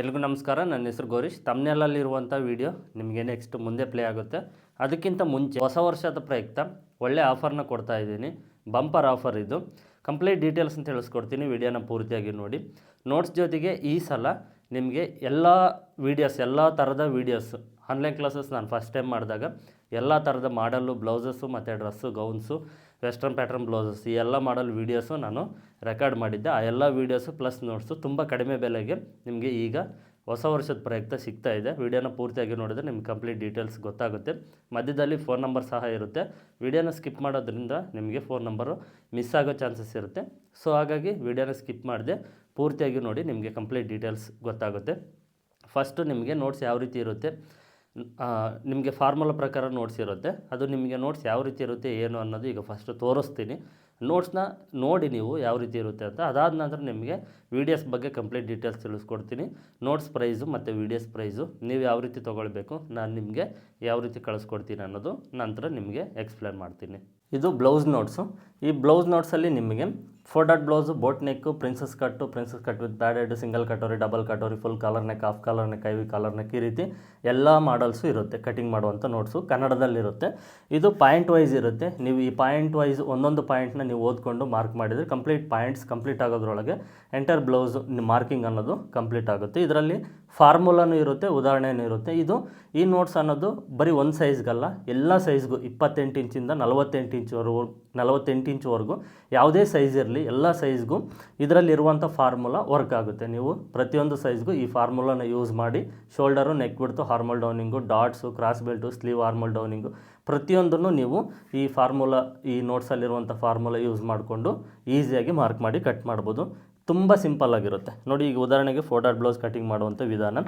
ಎಲ್ರಿಗೂ ನಮಸ್ಕಾರ, ನನ್ನ ಹೆಸರು ಗೌರೀಶ್. ತಮ್ನೆಲಲ್ಲಿರುವಂಥ ವಿಡಿಯೋ ನಿಮಗೆ ನೆಕ್ಸ್ಟ್ ಮುಂದೆ ಪ್ಲೇ ಆಗುತ್ತೆ. ಅದಕ್ಕಿಂತ ಮುಂಚೆ ಹೊಸ ವರ್ಷದ ಪ್ರಯುಕ್ತ ಒಳ್ಳೆ ಆಫರ್ನ ಕೊಡ್ತಾ ಇದ್ದೀನಿ. ಬಂಪರ್ ಆಫರ್ ಇದು. ಕಂಪ್ಲೀಟ್ ಡೀಟೇಲ್ಸ್ ಅಂತ ತಿಳಿಸ್ಕೊಡ್ತೀನಿ, ವಿಡಿಯೋನ ಪೂರ್ತಿಯಾಗಿ ನೋಡಿ. ನೋಟ್ಸ್ ಜೊತೆಗೆ ಈ ಸಲ ನಿಮಗೆ ಎಲ್ಲ ವೀಡಿಯೋಸ್, ಎಲ್ಲ ಥರದ ವೀಡಿಯೋಸ್, ಆನ್ಲೈನ್ ಕ್ಲಾಸಸ್ ನಾನು ಫಸ್ಟ್ ಟೈಮ್ ಮಾಡಿದಾಗ ಎಲ್ಲ ಥರದ ಮಾಡಲ್ಲು ಬ್ಲೌಸಸ್ಸು ಮತ್ತು dress, gowns western pattern blouses, ಈ ಎಲ್ಲ ಮಾಡಲ್ ವೀಡಿಯೋಸು ನಾನು ರೆಕಾರ್ಡ್ ಮಾಡಿದ್ದೆ. ಆ ಎಲ್ಲ ವೀಡಿಯೋಸು ಪ್ಲಸ್ ನೋಟ್ಸು ತುಂಬ ಕಡಿಮೆ ಬೆಲೆಗೆ ನಿಮಗೆ ಈಗ ಹೊಸ ವರ್ಷದ ಪ್ರಯುಕ್ತ ಸಿಗ್ತಾ ಇದೆ. ವಿಡಿಯೋನ ಪೂರ್ತಿಯಾಗಿ ನೋಡಿದ್ರೆ ನಿಮ್ಗೆ ಕಂಪ್ಲೀಟ್ ಡೀಟೇಲ್ಸ್ ಗೊತ್ತಾಗುತ್ತೆ. ಮಧ್ಯದಲ್ಲಿ ಫೋನ್ ನಂಬರ್ ಸಹ ಇರುತ್ತೆ. ವಿಡಿಯೋನ ಸ್ಕಿಪ್ ಮಾಡೋದ್ರಿಂದ ನಿಮಗೆ ಫೋನ್ ನಂಬರು ಮಿಸ್ ಆಗೋ ಚಾನ್ಸಸ್ ಇರುತ್ತೆ. ಸೊ ಹಾಗಾಗಿ ವಿಡಿಯೋನ ಸ್ಕಿಪ್ ಮಾಡಿದೆ. ಪೂರ್ತಿಯಾಗಿ ನೋಡಿ ನಿಮಗೆ ಕಂಪ್ಲೀಟ್ ಡೀಟೇಲ್ಸ್ ಗೊತ್ತಾಗುತ್ತೆ. ಫಸ್ಟು ನಿಮಗೆ ನೋಟ್ಸ್ ಯಾವ ರೀತಿ ಇರುತ್ತೆ? ನಿಮಗೆ ಫಾರ್ಮುಲಾ ಪ್ರಕಾರ ನೋಟ್ಸ್ ಇರುತ್ತೆ. ಅದು ನಿಮಗೆ ನೋಟ್ಸ್ ಯಾವ ರೀತಿ ಇರುತ್ತೆ, ಏನು ಅನ್ನೋದು ಈಗ ಫಸ್ಟು ತೋರಿಸ್ತೀನಿ. ನೋಟ್ಸ್ನ ನೋಡಿ ನೀವು ಯಾವ ರೀತಿ ಇರುತ್ತೆ ಅಂತ. ಅದಾದ ನಂತರ ನಿಮಗೆ ವೀಡಿಯೋಸ್ ಬಗ್ಗೆ ಕಂಪ್ಲೀಟ್ ಡೀಟೇಲ್ಸ್ ತಿಳಿಸ್ಕೊಡ್ತೀನಿ. ನೋಟ್ಸ್ ಪ್ರೈಸು ಮತ್ತು ವೀಡಿಯೋಸ್ ಪ್ರೈಸು ನೀವು ಯಾವ ರೀತಿ ತೊಗೊಳ್ಬೇಕು, ನಾನು ನಿಮಗೆ ಯಾವ ರೀತಿ ಕಳಿಸ್ಕೊಡ್ತೀನಿ ಅನ್ನೋದು ನಂತರ ನಿಮಗೆ ಎಕ್ಸ್ಪ್ಲೇನ್ ಮಾಡ್ತೀನಿ. ಇದು ಬ್ಲೌಸ್ ನೋಟ್ಸು ಈ ಬ್ಲೌಸ್ ನೋಟ್ಸಲ್ಲಿ ನಿಮಗೆ four dot blouse boat neck princess cut princess cut with padded single katori double katori full collar neck half collar neck I V collar neck ಈ ರೀತಿ ಎಲ್ಲ ಮಾಡಲ್ಸು ಇರುತ್ತೆ ಕಟಿಂಗ್ ಮಾಡುವಂಥ ನೋಟ್ಸು ಕನ್ನಡದಲ್ಲಿರುತ್ತೆ ಇದು ಪಾಯಿಂಟ್ ವೈಸ್ ಇರುತ್ತೆ. ನೀವು ಈ ಪಾಯಿಂಟ್ ವೈಸ್ ಒಂದೊಂದು ಪಾಯಿಂಟ್ನ ನೀವು ಓದ್ಕೊಂಡು ಮಾರ್ಕ್ ಮಾಡಿದರೆ ಕಂಪ್ಲೀಟ್ ಪಾಯಿಂಟ್ಸ್ ಕಂಪ್ಲೀಟ್ ಆಗೋದ್ರೊಳಗೆ ಎಂಟರ್ ಬ್ಲೌಸ್ ಮಾರ್ಕಿಂಗ್ ಅನ್ನೋದು ಕಂಪ್ಲೀಟ್ ಆಗುತ್ತೆ. ಇದರಲ್ಲಿ ಫಾರ್ಮುಲಾನು ಇರುತ್ತೆ ಉದಾಹರಣೆಯೂ ಇರುತ್ತೆ. ಇದು ಈ ನೋಟ್ಸ್ ಅನ್ನೋದು ಬರೀ ಒಂದು ಸೈಜ್ಗಲ್ಲ ಎಲ್ಲ ಸೈಜ್ಗೂ ಇಪ್ಪತ್ತೆಂಟು ಇಂಚಿಂದ ನಲವತ್ತೆಂಟು ಇಂಚ್ವರೆಗೂ ನಲವತ್ತೆಂಟು ಇಂಚ್ವರೆಗೂ ಯಾವುದೇ ಸೈಜ್ ಇರಲಿ ಎಲ್ಲ ಸೈಜ್ಗೂ ಇದರಲ್ಲಿರುವಂಥ ಫಾರ್ಮುಲಾ ವರ್ಕ್ ಆಗುತ್ತೆ. ನೀವು ಪ್ರತಿಯೊಂದು ಸೈಜ್ಗೂ ಈ ಫಾರ್ಮುಲಾನ ಯೂಸ್ ಮಾಡಿ shoulder neck width armhole downing dots cross belt sleeve armhole downing ಪ್ರತಿಯೊಂದನ್ನು ನೀವು ಈ ಫಾರ್ಮುಲಾ ಈ ನೋಟ್ಸಲ್ಲಿರುವಂಥ ಫಾರ್ಮುಲಾ ಯೂಸ್ ಮಾಡಿಕೊಂಡು ಈಸಿಯಾಗಿ ಮಾರ್ಕ್ ಮಾಡಿ ಕಟ್ ಮಾಡ್ಬೋದು. ತುಂಬ ಸಿಂಪಲ್ ಆಗಿರುತ್ತೆ. ನೋಡಿ, ಈಗ ಉದಾಹರಣೆಗೆ ಫೋಟೋ ಬ್ಲೌಸ್ ಕಟಿಂಗ್ ಮಾಡುವಂಥ ವಿಧಾನ.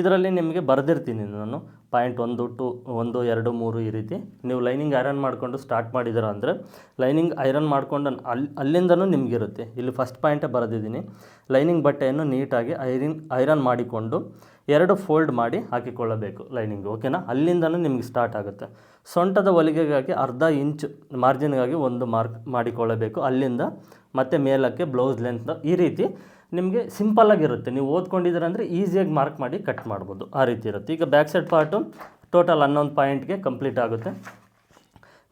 ಇದರಲ್ಲಿ ನಿಮಗೆ ಬರೆದಿರ್ತೀನಿ ನಾನು. ಪಾಯಿಂಟ್ ಒಂದು ಟು, ಒಂದು, ಎರಡು, ಮೂರು ಈ ರೀತಿ. ನೀವು ಲೈನಿಂಗ್ ಐರನ್ ಮಾಡಿಕೊಂಡು ಸ್ಟಾರ್ಟ್ ಮಾಡಿದ್ದೀರಾ ಅಂದರೆ, ಲೈನಿಂಗ್ ಐರನ್ ಮಾಡಿಕೊಂಡು ಅಲ್ಲಿ ಅಲ್ಲಿಂದನೂ ನಿಮಗಿರುತ್ತೆ. ಇಲ್ಲಿ ಫಸ್ಟ್ ಪಾಯಿಂಟೇ ಬರೆದಿದ್ದೀನಿ. ಲೈನಿಂಗ್ ಬಟ್ಟೆಯನ್ನು ನೀಟಾಗಿ ಐರಿನ್, ಐರನ್ ಮಾಡಿಕೊಂಡು ಎರಡು ಫೋಲ್ಡ್ ಮಾಡಿ ಹಾಕಿಕೊಳ್ಳಬೇಕು ಲೈನಿಂಗ್, ಓಕೆನಾ? ಅಲ್ಲಿಂದನೂ ನಿಮಗೆ ಸ್ಟಾರ್ಟ್ ಆಗುತ್ತೆ. ಸೊಂಟದ ಹೊಲಿಗೆಗಾಗಿ ಅರ್ಧ ಇಂಚ್ ಮಾರ್ಜಿನ್ಗಾಗಿ ಒಂದು ಮಾರ್ಕ್ ಮಾಡಿಕೊಳ್ಳಬೇಕು. ಅಲ್ಲಿಂದ ಮತ್ತು ಮೇಲಕ್ಕೆ ಬ್ಲೌಸ್ ಲೆಂತ್ ಈ ರೀತಿ ನಿಮಗೆ ಸಿಂಪಲ್ಲಾಗಿರುತ್ತೆ ನೀವು ಓದ್ಕೊಂಡಿದ್ದೀರ ಅಂದರೆ ಈಸಿಯಾಗಿ ಮಾರ್ಕ್ ಮಾಡಿ ಕಟ್ ಮಾಡ್ಬೋದು. ಆ ರೀತಿ ಇರುತ್ತೆ. ಈಗ ಬ್ಯಾಕ್ ಸೈಡ್ ಪಾರ್ಟು ಟೋಟಲ್ ಹನ್ನೊಂದು ಪಾಯಿಂಟ್ಗೆ ಕಂಪ್ಲೀಟ್ ಆಗುತ್ತೆ.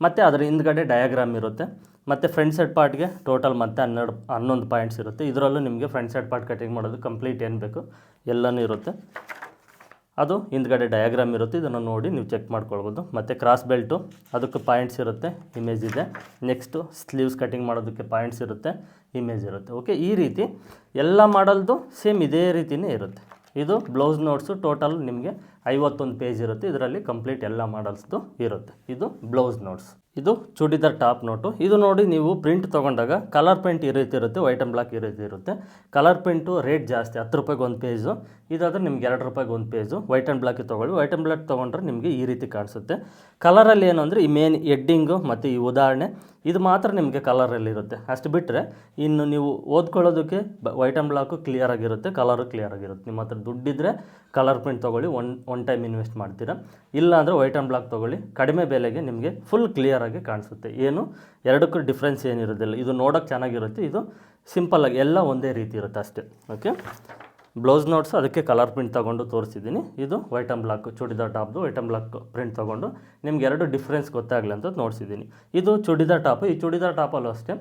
ಮತ್ತು ಅದರ ಹಿಂದ್ಗಡೆ ಡಯಾಗ್ರಾಮ್ ಇರುತ್ತೆ. ಮತ್ತು ಫ್ರಂಟ್ ಸೈಡ್ ಪಾರ್ಟ್ಗೆ ಟೋಟಲ್ ಮತ್ತೆ ಹನ್ನೆರಡು, ಹನ್ನೊಂದು ಪಾಯಿಂಟ್ಸ್ ಇರುತ್ತೆ. ಇದರಲ್ಲೂ ನಿಮಗೆ ಫ್ರಂಟ್ ಸೈಡ್ ಪಾರ್ಟ್ ಕಟಿಂಗ್ ಮಾಡೋದು ಕಂಪ್ಲೀಟ್ ಏನು ಬೇಕು? ಎಲ್ಲನೂ ಇರುತ್ತೆ. ಅದು ಹಿಂದ್ಗಡೆ ಡಯಾಗ್ರಾಮ್ ಇರುತ್ತೆ, ಇದನ್ನು ನೋಡಿ ನೀವು ಚೆಕ್ ಮಾಡ್ಕೊಳ್ಬೋದು. ಮತ್ತು ಕ್ರಾಸ್ ಬೆಲ್ಟು ಅದಕ್ಕೆ ಪಾಯಿಂಟ್ಸ್ ಇರುತ್ತೆ ಇಮೇಜ್ ಇದೆ. ನೆಕ್ಸ್ಟು ಸ್ಲೀವ್ಸ್ ಕಟಿಂಗ್ ಮಾಡೋದಕ್ಕೆ ಪಾಯಿಂಟ್ಸ್ ಇರುತ್ತೆ ಇಮೇಜ್ ಇರುತ್ತೆ. ಓಕೆ ಈ ರೀತಿ ಎಲ್ಲ ಮಾಡಲ್ದು ಸೇಮ್ ಇದೇ ರೀತಿಯೇ ಇರುತ್ತೆ. ಇದು ಬ್ಲೌಸ್ ನೋಟ್ಸು ಟೋಟಲ್ ನಿಮಗೆ ಐವತ್ತೊಂದು ಪೇಜ್ ಇರುತ್ತೆ, ಇದರಲ್ಲಿ ಕಂಪ್ಲೀಟ್ ಎಲ್ಲ ಮಾಡಲ್ಸ್ದು ಇರುತ್ತೆ. ಇದು ಬ್ಲೌಸ್ ನೋಟ್ಸ್ ಇದು ಚೂಡಿದಾರ್ ಟಾಪ್ ನೋಟು. ಇದು ನೋಡಿ ನೀವು ಪ್ರಿಂಟ್ ತೊಗೊಂಡಾಗ ಕಲರ್ ಪ್ರಿಂಟ್ ಈ ರೀತಿ ಇರುತ್ತೆ, ವೈಟ್ ಆ್ಯಂಡ್ ಬ್ಲಾಕ್ ಈ ರೀತಿ ಇರುತ್ತೆ. ಕಲರ್ ಪ್ರಿಂಟು ರೇಟ್ ಜಾಸ್ತಿ, ಹತ್ತು ರೂಪಾಯಿಗೆ ಒಂದು ಪೇಜು. ಇದಾದರೆ ನಿಮ್ಗೆ ಎರಡು ರೂಪಾಯಿಗೆ ಒಂದು ಪೇಜು. ವೈಟ್ ಆ್ಯಂಡ್ ಬ್ಲಾಕಿಗೆ ತೊಗೊಳ್ಳಿ. ವೈಟ್ ಆ್ಯಂಡ್ ಬ್ಲಾಕ್ ತೊಗೊಂಡ್ರೆ ನಿಮಗೆ ಈ ರೀತಿ ಕಾಣಿಸುತ್ತೆ. ಕಲರಲ್ಲಿ ಏನು ಅಂದರೆ ಈ ಮೇನ್ ಎಡ್ಡಿಂಗು ಮತ್ತು ಈ ಉದಾಹರಣೆ. ಇದು ಮಾತ್ರ ನಿಮಗೆ ಕಲರಲ್ಲಿರುತ್ತೆ. ಅಷ್ಟು ಬಿಟ್ಟರೆ ಇನ್ನು ನೀವು ಓದ್ಕೊಳ್ಳೋದಕ್ಕೆ ವೈಟ್ ಆ್ಯಂಡ್ ಬ್ಲಾಕು ಕ್ಲಿಯರ್ ಆಗಿರುತ್ತೆ ಕಲರು ಕ್ಲಿಯರ್ ಆಗಿರುತ್ತೆ. ನಿಮ್ಮ ಹತ್ರ ದುಡ್ಡಿದ್ದರೆ ಕಲರ್ ಪ್ರಿಂಟ್ ತೊಗೊಳ್ಳಿ ಒನ್ ಒನ್ ಟೈಮ್ ಇನ್ವೆಸ್ಟ್ ಮಾಡ್ತೀರಾ. ಇಲ್ಲ ಅಂದರೆ ವೈಟ್ ಆ್ಯಂಡ್ ಬ್ಲಾಕ್ ತೊಗೊಳ್ಳಿ, ಕಡಿಮೆ ಬೆಲೆಗೆ ನಿಮಗೆ ಫುಲ್ ಕ್ಲಿಯರಾಗಿ ಕಾಣಿಸುತ್ತೆ. ಏನು? ಎರಡಕ್ಕೂ ಡಿಫ್ರೆನ್ಸ್ ಏನಿರೋದಿಲ್ಲ. ಇದು ನೋಡೋಕ್ಕೆ ಚೆನ್ನಾಗಿರುತ್ತೆ. ಇದು ಸಿಂಪಲ್ಲಾಗಿ ಎಲ್ಲ ಒಂದೇ ರೀತಿ ಇರುತ್ತೆ ಅಷ್ಟೇ. ಓಕೆ ಬ್ಲೌಸ್ ನೋಟ್ಸು ಅದಕ್ಕೆ ಕಲರ್ ಪ್ರಿಂಟ್ ತೊಗೊಂಡು ತೋರಿಸಿದ್ದೀನಿ. ಇದು ವೈಟ್ ಆ್ಯಂಡ್ ಬ್ಲಾಕ್ ಚೂಡಿದಾರ್ ಟಾಪ್ದು ವೈಟ್ ಆ್ಯಂಡ್ ಬ್ಲಾಕ್ ಪ್ರಿಂಟ್ ತೊಗೊಂಡು ನಿಮ್ಗೆ ಎರಡು ಡಿಫ್ರೆನ್ಸ್ ಗೊತ್ತಾಗಲಿ ಅಂತ ನೋಡಿಸಿದ್ದೀನಿ. ಇದು ಚೂಡಿದಾರ್ ಟಾಪು ಈ ಚೂಡಿದಾರ್ ಟಾಪಲ್ಲೂ ಅಷ್ಟೇ.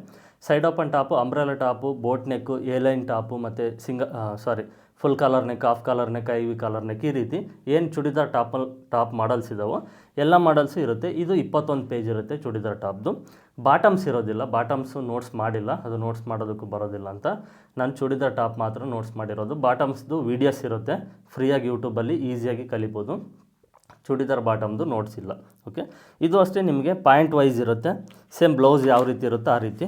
Side open top umbrella top boat neck A line line top ಮತ್ತು ಸಿಂಗ ಸಾರಿ full collar neck half collar neck I V collar neck ಈ ರೀತಿ ಏನು ಚೂಡಿದಾರ್ ಟಾಪಲ್ ಟಾಪ್ ಮಾಡಲ್ಸ್ ಇದ್ದಾವೋ ಎಲ್ಲ ಮಾಡಲ್ಸು ಇರುತ್ತೆ. ಇದು ಇಪ್ಪತ್ತೊಂದು ಪೇಜ್ ಇರುತ್ತೆ ಚೂಡಿದಾರ್ ಟಾಪ್ದು. ಬಾಟಮ್ಸ್ ಇರೋದಿಲ್ಲ. ಬಾಟಮ್ಸು ನೋಟ್ಸ್ ಮಾಡಿಲ್ಲ. ಅದು ನೋಟ್ಸ್ ಮಾಡೋದಕ್ಕೂ ಬರೋದಿಲ್ಲ ಅಂತ ನಾನು ಚೂಡಿದಾರ್ ಟಾಪ್ ಮಾತ್ರ ನೋಟ್ಸ್ ಮಾಡಿರೋದು. ಬಾಟಮ್ಸ್ದು ವೀಡಿಯೋಸ್ ಇರುತ್ತೆ. ಫ್ರೀಯಾಗಿ ಯೂಟ್ಯೂಬಲ್ಲಿ ಈಸಿಯಾಗಿ ಕಲಿಬೋದು. ಚೂಡಿದಾರ್ ಬಾಟಮ್ದು ನೋಟ್ಸ್ ಇಲ್ಲ. ಓಕೆ ಇದು ಅಷ್ಟೇ ನಿಮಗೆ ಪಾಯಿಂಟ್ ವೈಸ್ ಇರುತ್ತೆ. ಸೇಮ್ ಬ್ಲೌಸ್ ಯಾವ ರೀತಿ ಇರುತ್ತೋ ಆ ರೀತಿ.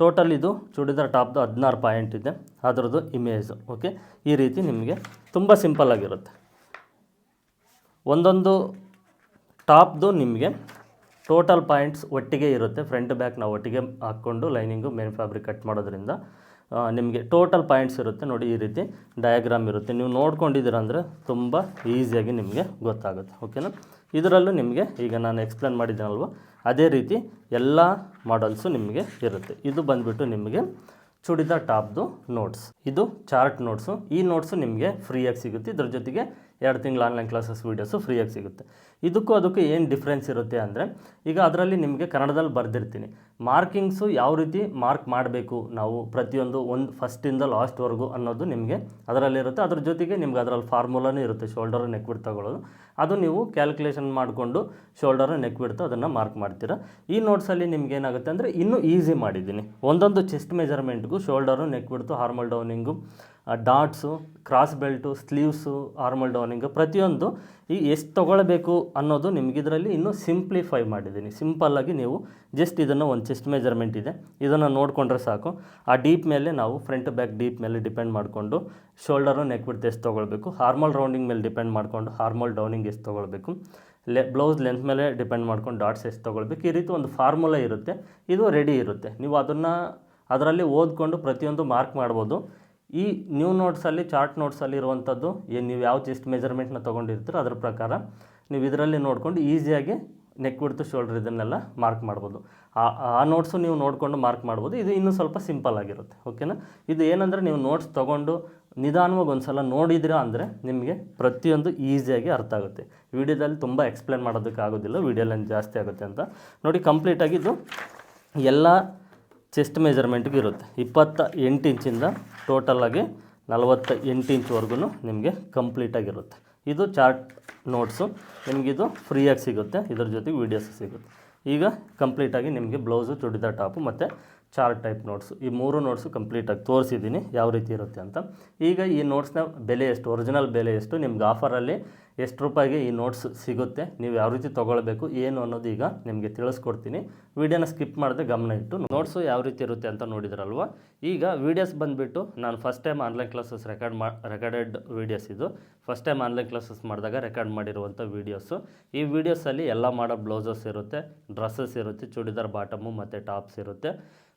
ಟೋಟಲ್ ಇದು ಚೂಡಿದಾರ್ ಟಾಪ್ದು ಹದಿನಾರು ಪಾಯಿಂಟ್ ಇದೆ. ಅದರದ್ದು ಇಮೇಜು ಓಕೆ ಈ ರೀತಿ ನಿಮಗೆ ತುಂಬ ಸಿಂಪಲ್ಲಾಗಿರುತ್ತೆ ಒಂದೊಂದು ಟಾಪ್ದು ನಿಮಗೆ ಟೋಟಲ್ ಪಾಯಿಂಟ್ಸ್ ಒಟ್ಟಿಗೆ ಇರುತ್ತೆ. ಫ್ರಂಟ್ ಬ್ಯಾಕ್ ನಾವು ಒಟ್ಟಿಗೆ ಹಾಕ್ಕೊಂಡು ಲೈನಿಂಗು ಮೇನ್ ಫ್ಯಾಬ್ರಿಕ್ ಕಟ್ ಮಾಡೋದ್ರಿಂದ. ನಿಮಗೆ ಟೋಟಲ್ ಪಾಯಿಂಟ್ಸ್ ಇರುತ್ತೆ ನೋಡಿ ಈ ರೀತಿ ಡಯಾಗ್ರಾಮ್ ಇರುತ್ತೆ. ನೀವು ನೋಡ್ಕೊಂಡಿದ್ದೀರ ಅಂದರೆ ತುಂಬ ಈಸಿಯಾಗಿ ನಿಮಗೆ ಗೊತ್ತಾಗುತ್ತೆ ಓಕೆನಾ ಇದರಲ್ಲೂ ನಿಮಗೆ ಈಗ ನಾನು ಎಕ್ಸ್ಪ್ಲೇನ್ ಮಾಡಿದ್ದೀನಲ್ವ? ಅದೇ ರೀತಿ ಎಲ್ಲ ಮಾಡಲ್ಸು ನಿಮಗೆ ಇರುತ್ತೆ. ಇದು ಬಂದುಬಿಟ್ಟು ನಿಮಗೆ ಚುಡಿದ ಟಾಪ್ದು ನೋಟ್ಸ್ ಇದು ಚಾರ್ಟ್ ನೋಟ್ಸು ಈ ನೋಟ್ಸು ನಿಮಗೆ ಫ್ರೀಯಾಗಿ ಸಿಗುತ್ತೆ. ಇದ್ರ ಜೊತೆಗೆ ಎರಡು ತಿಂಗಳು ಆನ್ಲೈನ್ ಕ್ಲಾಸಸ್ ವೀಡಿಯೋಸು ಫ್ರೀಯಾಗಿ ಸಿಗುತ್ತೆ. ಇದಕ್ಕೂ ಅದಕ್ಕೂ ಏನು ಡಿಫ್ರೆನ್ಸ್ ಇರುತ್ತೆ ಅಂದರೆ, ಈಗ ಅದರಲ್ಲಿ ನಿಮಗೆ ಕನ್ನಡದಲ್ಲಿ ಬರೆದಿರ್ತೀನಿ. ಮಾರ್ಕಿಂಗ್ಸು ಯಾವ ರೀತಿ ಮಾರ್ಕ್ ಮಾಡಬೇಕು ನಾವು ಪ್ರತಿಯೊಂದು ಒಂದು ಫಸ್ಟಿಂದ ಲಾಸ್ಟ್ವರೆಗೂ ಅನ್ನೋದು ನಿಮಗೆ ಅದರಲ್ಲಿರುತ್ತೆ. ಅದ್ರ ಜೊತೆಗೆ ನಿಮ್ಗೆ ಅದರಲ್ಲಿ ಫಾರ್ಮುಲಾನೂ ಇರುತ್ತೆ ಶೋಲ್ಡರ್ ನೆಕ್ ಬಿಡ್ ತಗೊಳ್ಳೋದು. ಅದು ನೀವು ಕ್ಯಾಲ್ಕುಲೇಷನ್ ಮಾಡಿಕೊಂಡು ಶೋಲ್ಡರ್ ನೆಕ್ ಬಿಡ್ತು ಅದನ್ನು ಮಾರ್ಕ್ ಮಾಡ್ತೀರಾ. ಈ ನೋಟ್ಸಲ್ಲಿ ನಿಮ್ಗೆ ಏನಾಗುತ್ತೆ ಅಂದರೆ ಇನ್ನೂ ಈಸಿ ಮಾಡಿದ್ದೀನಿ. ಒಂದೊಂದು chest ಮೆಜರ್ಮೆಂಟ್ಗೂ shoulder neck width armhole downing dots cross belt sleeves armhole downing ಪ್ರತಿಯೊಂದು ಈ ಎಷ್ಟು ತೊಗೊಳ್ಬೇಕು ಅನ್ನೋದು ನಿಮ್ಗೆ ಇದರಲ್ಲಿ ಇನ್ನೂ ಸಿಂಪ್ಲಿಫೈ ಮಾಡಿದ್ದೀನಿ. ಸಿಂಪಲ್ಲಾಗಿ ನೀವು ಜಸ್ಟ್ ಇದನ್ನು ಒಂದು ಚೆಸ್ಟ್ ಮೆಜರ್ಮೆಂಟ್ ಇದೆ. ಇದನ್ನು ನೋಡಿಕೊಂಡ್ರೆ ಸಾಕು. ಆ ಡೀಪ್ ಮೇಲೆ ನಾವು ಫ್ರಂಟ್ ಬ್ಯಾಕ್ ಡೀಪ್ ಮೇಲೆ ಡಿಪೆಂಡ್ ಮಾಡಿಕೊಂಡು ಶೋಲ್ಡರು ನೆಕ್ ಬಿಡ್ತು ಎಷ್ಟು ತೊಗೊಳ್ಬೇಕು? ಹಾರ್ಮಲ್ ರೌಂಡಿಂಗ್ ಮೇಲೆ ಡಿಪೆಂಡ್ ಮಾಡಿಕೊಂಡು ಹಾರ್ಮಲ್ ಡೌನಿಂಗ್ ಎಷ್ಟು ತೊಗೊಳ್ಬೇಕು? ಲೆ ಬ್ಲೌಸ್ ಲೆಂತ್ ಮೇಲೆ ಡಿಪೆಂಡ್ ಮಾಡ್ಕೊಂಡು ಡಾಟ್ಸ್ ಎಷ್ಟು ತೊಗೊಳ್ಬೇಕು? ಈ ರೀತಿ ಒಂದು ಫಾರ್ಮುಲಾ ಇರುತ್ತೆ. ಇದು ರೆಡಿ ಇರುತ್ತೆ. ನೀವು ಅದನ್ನು ಅದರಲ್ಲಿ ಓದ್ಕೊಂಡು ಪ್ರತಿಯೊಂದು ಮಾರ್ಕ್ ಮಾಡ್ಬೋದು. ಈ ನ್ಯೂ ನೋಟ್ಸಲ್ಲಿ ಚಾರ್ಟ್ ನೋಟ್ಸಲ್ಲಿ ಇರುವಂಥದ್ದು, ಏನು ನೀವು ಯಾವ ಚೆಸ್ಟ್ ಮೆಜರ್ಮೆಂಟ್ನ ತೊಗೊಂಡಿರ್ತೀರೋ ಅದ್ರ ಪ್ರಕಾರ ನೀವು ಇದರಲ್ಲಿ ನೋಡಿಕೊಂಡು ಈಸಿಯಾಗಿ ನೆಕ್ ಬಿಡ್ತು ಶೋಲ್ಡರ್ ಇದನ್ನೆಲ್ಲ ಮಾರ್ಕ್ ಮಾಡ್ಬೋದು. ಆ ಆ ನೋಟ್ಸು ನೀವು ನೋಡಿಕೊಂಡು ಮಾರ್ಕ್ ಮಾಡ್ಬೋದು. ಇದು ಇನ್ನೂ ಸ್ವಲ್ಪ ಸಿಂಪಲ್ ಆಗಿರುತ್ತೆ ಓಕೆನಾ ಇದು ಏನಂದರೆ ನೀವು ನೋಟ್ಸ್ ತೊಗೊಂಡು ನಿಧಾನವಾಗಿ ಒಂದು ಸಲ ನೋಡಿದಿರ ಅಂದರೆ ನಿಮಗೆ ಪ್ರತಿಯೊಂದು ಈಸಿಯಾಗಿ ಅರ್ಥ ಆಗುತ್ತೆ. ವಿಡಿಯೋದಲ್ಲಿ ತುಂಬ ಎಕ್ಸ್ಪ್ಲೇನ್ ಮಾಡೋದಕ್ಕೆ ಆಗೋದಿಲ್ಲ ವಿಡಿಯೋ ಲೆಂತ್ ಜಾಸ್ತಿ ಆಗುತ್ತೆ ಅಂತ. ನೋಡಿ ಕಂಪ್ಲೀಟಾಗಿ ಇದು ಎಲ್ಲ ಚೆಸ್ಟ್ ಮೆಜರ್ಮೆಂಟ್ಗೂ ಇರುತ್ತೆ. ಇಪ್ಪತ್ತ ಎಂಟು ಇಂಚಿಂದ ಆಗಿ ನಲವತ್ತ ಎಂಟು ಇಂಚ್ವರೆಗೂ ನಿಮಗೆ ಕಂಪ್ಲೀಟಾಗಿರುತ್ತೆ ಇದು ಚಾರ್ಟ್ ನೋಟ್ಸು. ನಿಮಗಿದು ಫ್ರೀಯಾಗಿ ಸಿಗುತ್ತೆ. ಇದ್ರ ಜೊತೆಗೆ ವಿಡಿಯೋಸ್ ಸಿಗುತ್ತೆ. ಈಗ ಕಂಪ್ಲೀಟಾಗಿ ನಿಮಗೆ ಬ್ಲೌಸು ಚೂಡಿದಾರ್ ಟಾಪು ಮತ್ತು ಚಾರ್ಟ್ ಟೈಪ್ ನೋಟ್ಸು. ಈ ಮೂರು ನೋಟ್ಸು ಕಂಪ್ಲೀಟಾಗಿ ತೋರಿಸಿದ್ದೀನಿ ಯಾವ ರೀತಿ ಇರುತ್ತೆ ಅಂತ. ಈಗ ಈ ನೋಟ್ಸ್ನ ಬೆಲೆ ಎಷ್ಟು, ಒರಿಜಿನಲ್ ಬೆಲೆ ಎಷ್ಟು, ನಿಮ್ಗೆ ಆಫರಲ್ಲಿ ಎಷ್ಟು ರೂಪಾಯಿಗೆ ಈ ನೋಟ್ಸ್ ಸಿಗುತ್ತೆ, ನೀವು ಯಾವ ರೀತಿ ತೊಗೊಳ್ಬೇಕು, ಏನು ಅನ್ನೋದು ಈಗ ನಿಮಗೆ ತಿಳಿಸ್ಕೊಡ್ತೀನಿ. ವೀಡಿಯೋನ ಸ್ಕಿಪ್ ಮಾಡದೆ ಗಮನ ಇಟ್ಟು ನೋಟ್ಸು ಯಾವ ರೀತಿ ಇರುತ್ತೆ ಅಂತ ನೋಡಿದ್ರಲ್ವ? ಈಗ ವೀಡಿಯೋಸ್ ಬಂದುಬಿಟ್ಟು ನಾನು first time online classes record ಮಾ, ರೆಕಾರ್ಡೆಡ್ ವೀಡಿಯೋಸ್ ಇದು. ಫಸ್ಟ್ ಟೈಮ್ ಆನ್ಲೈನ್ ಕ್ಲಾಸಸ್ ಮಾಡಿದಾಗ ರೆಕಾರ್ಡ್ ಮಾಡಿರುವಂಥ ವೀಡಿಯೋಸು. ಈ ವೀಡಿಯೋಸಲ್ಲಿ ಎಲ್ಲ ಮಾಡೋ ಬ್ಲೌಸಸ್ ಇರುತ್ತೆ, ಡ್ರೆಸ್ಸಸ್ ಇರುತ್ತೆ, ಚೂಡಿದಾರ್ ಬಾಟಮು ಮತ್ತು ಟಾಪ್ಸ್ ಇರುತ್ತೆ.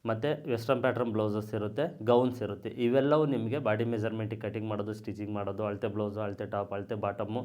ಮತ್ತು ವೆಸ್ಟರ್ನ್ ಪ್ಯಾಟ್ರನ್ ಬ್ಲೌಸಸ್ ಇರುತ್ತೆ ಗೌನ್ಸ್ ಇರುತ್ತೆ. ಇವೆಲ್ಲವೂ ನಿಮಗೆ ಬಾಡಿ ಮೆಜರ್ಮೆಂಟಿಗೆ ಕಟಿಂಗ್ ಮಾಡೋದು ಸ್ಟಿಚಿಂಗ್ ಮಾಡೋದು, ಅಳತೆ ಬ್ಲೌಸು ಅಳತೆ ಟಾಪ್ ಅಳತೆ ಬಾಟಮು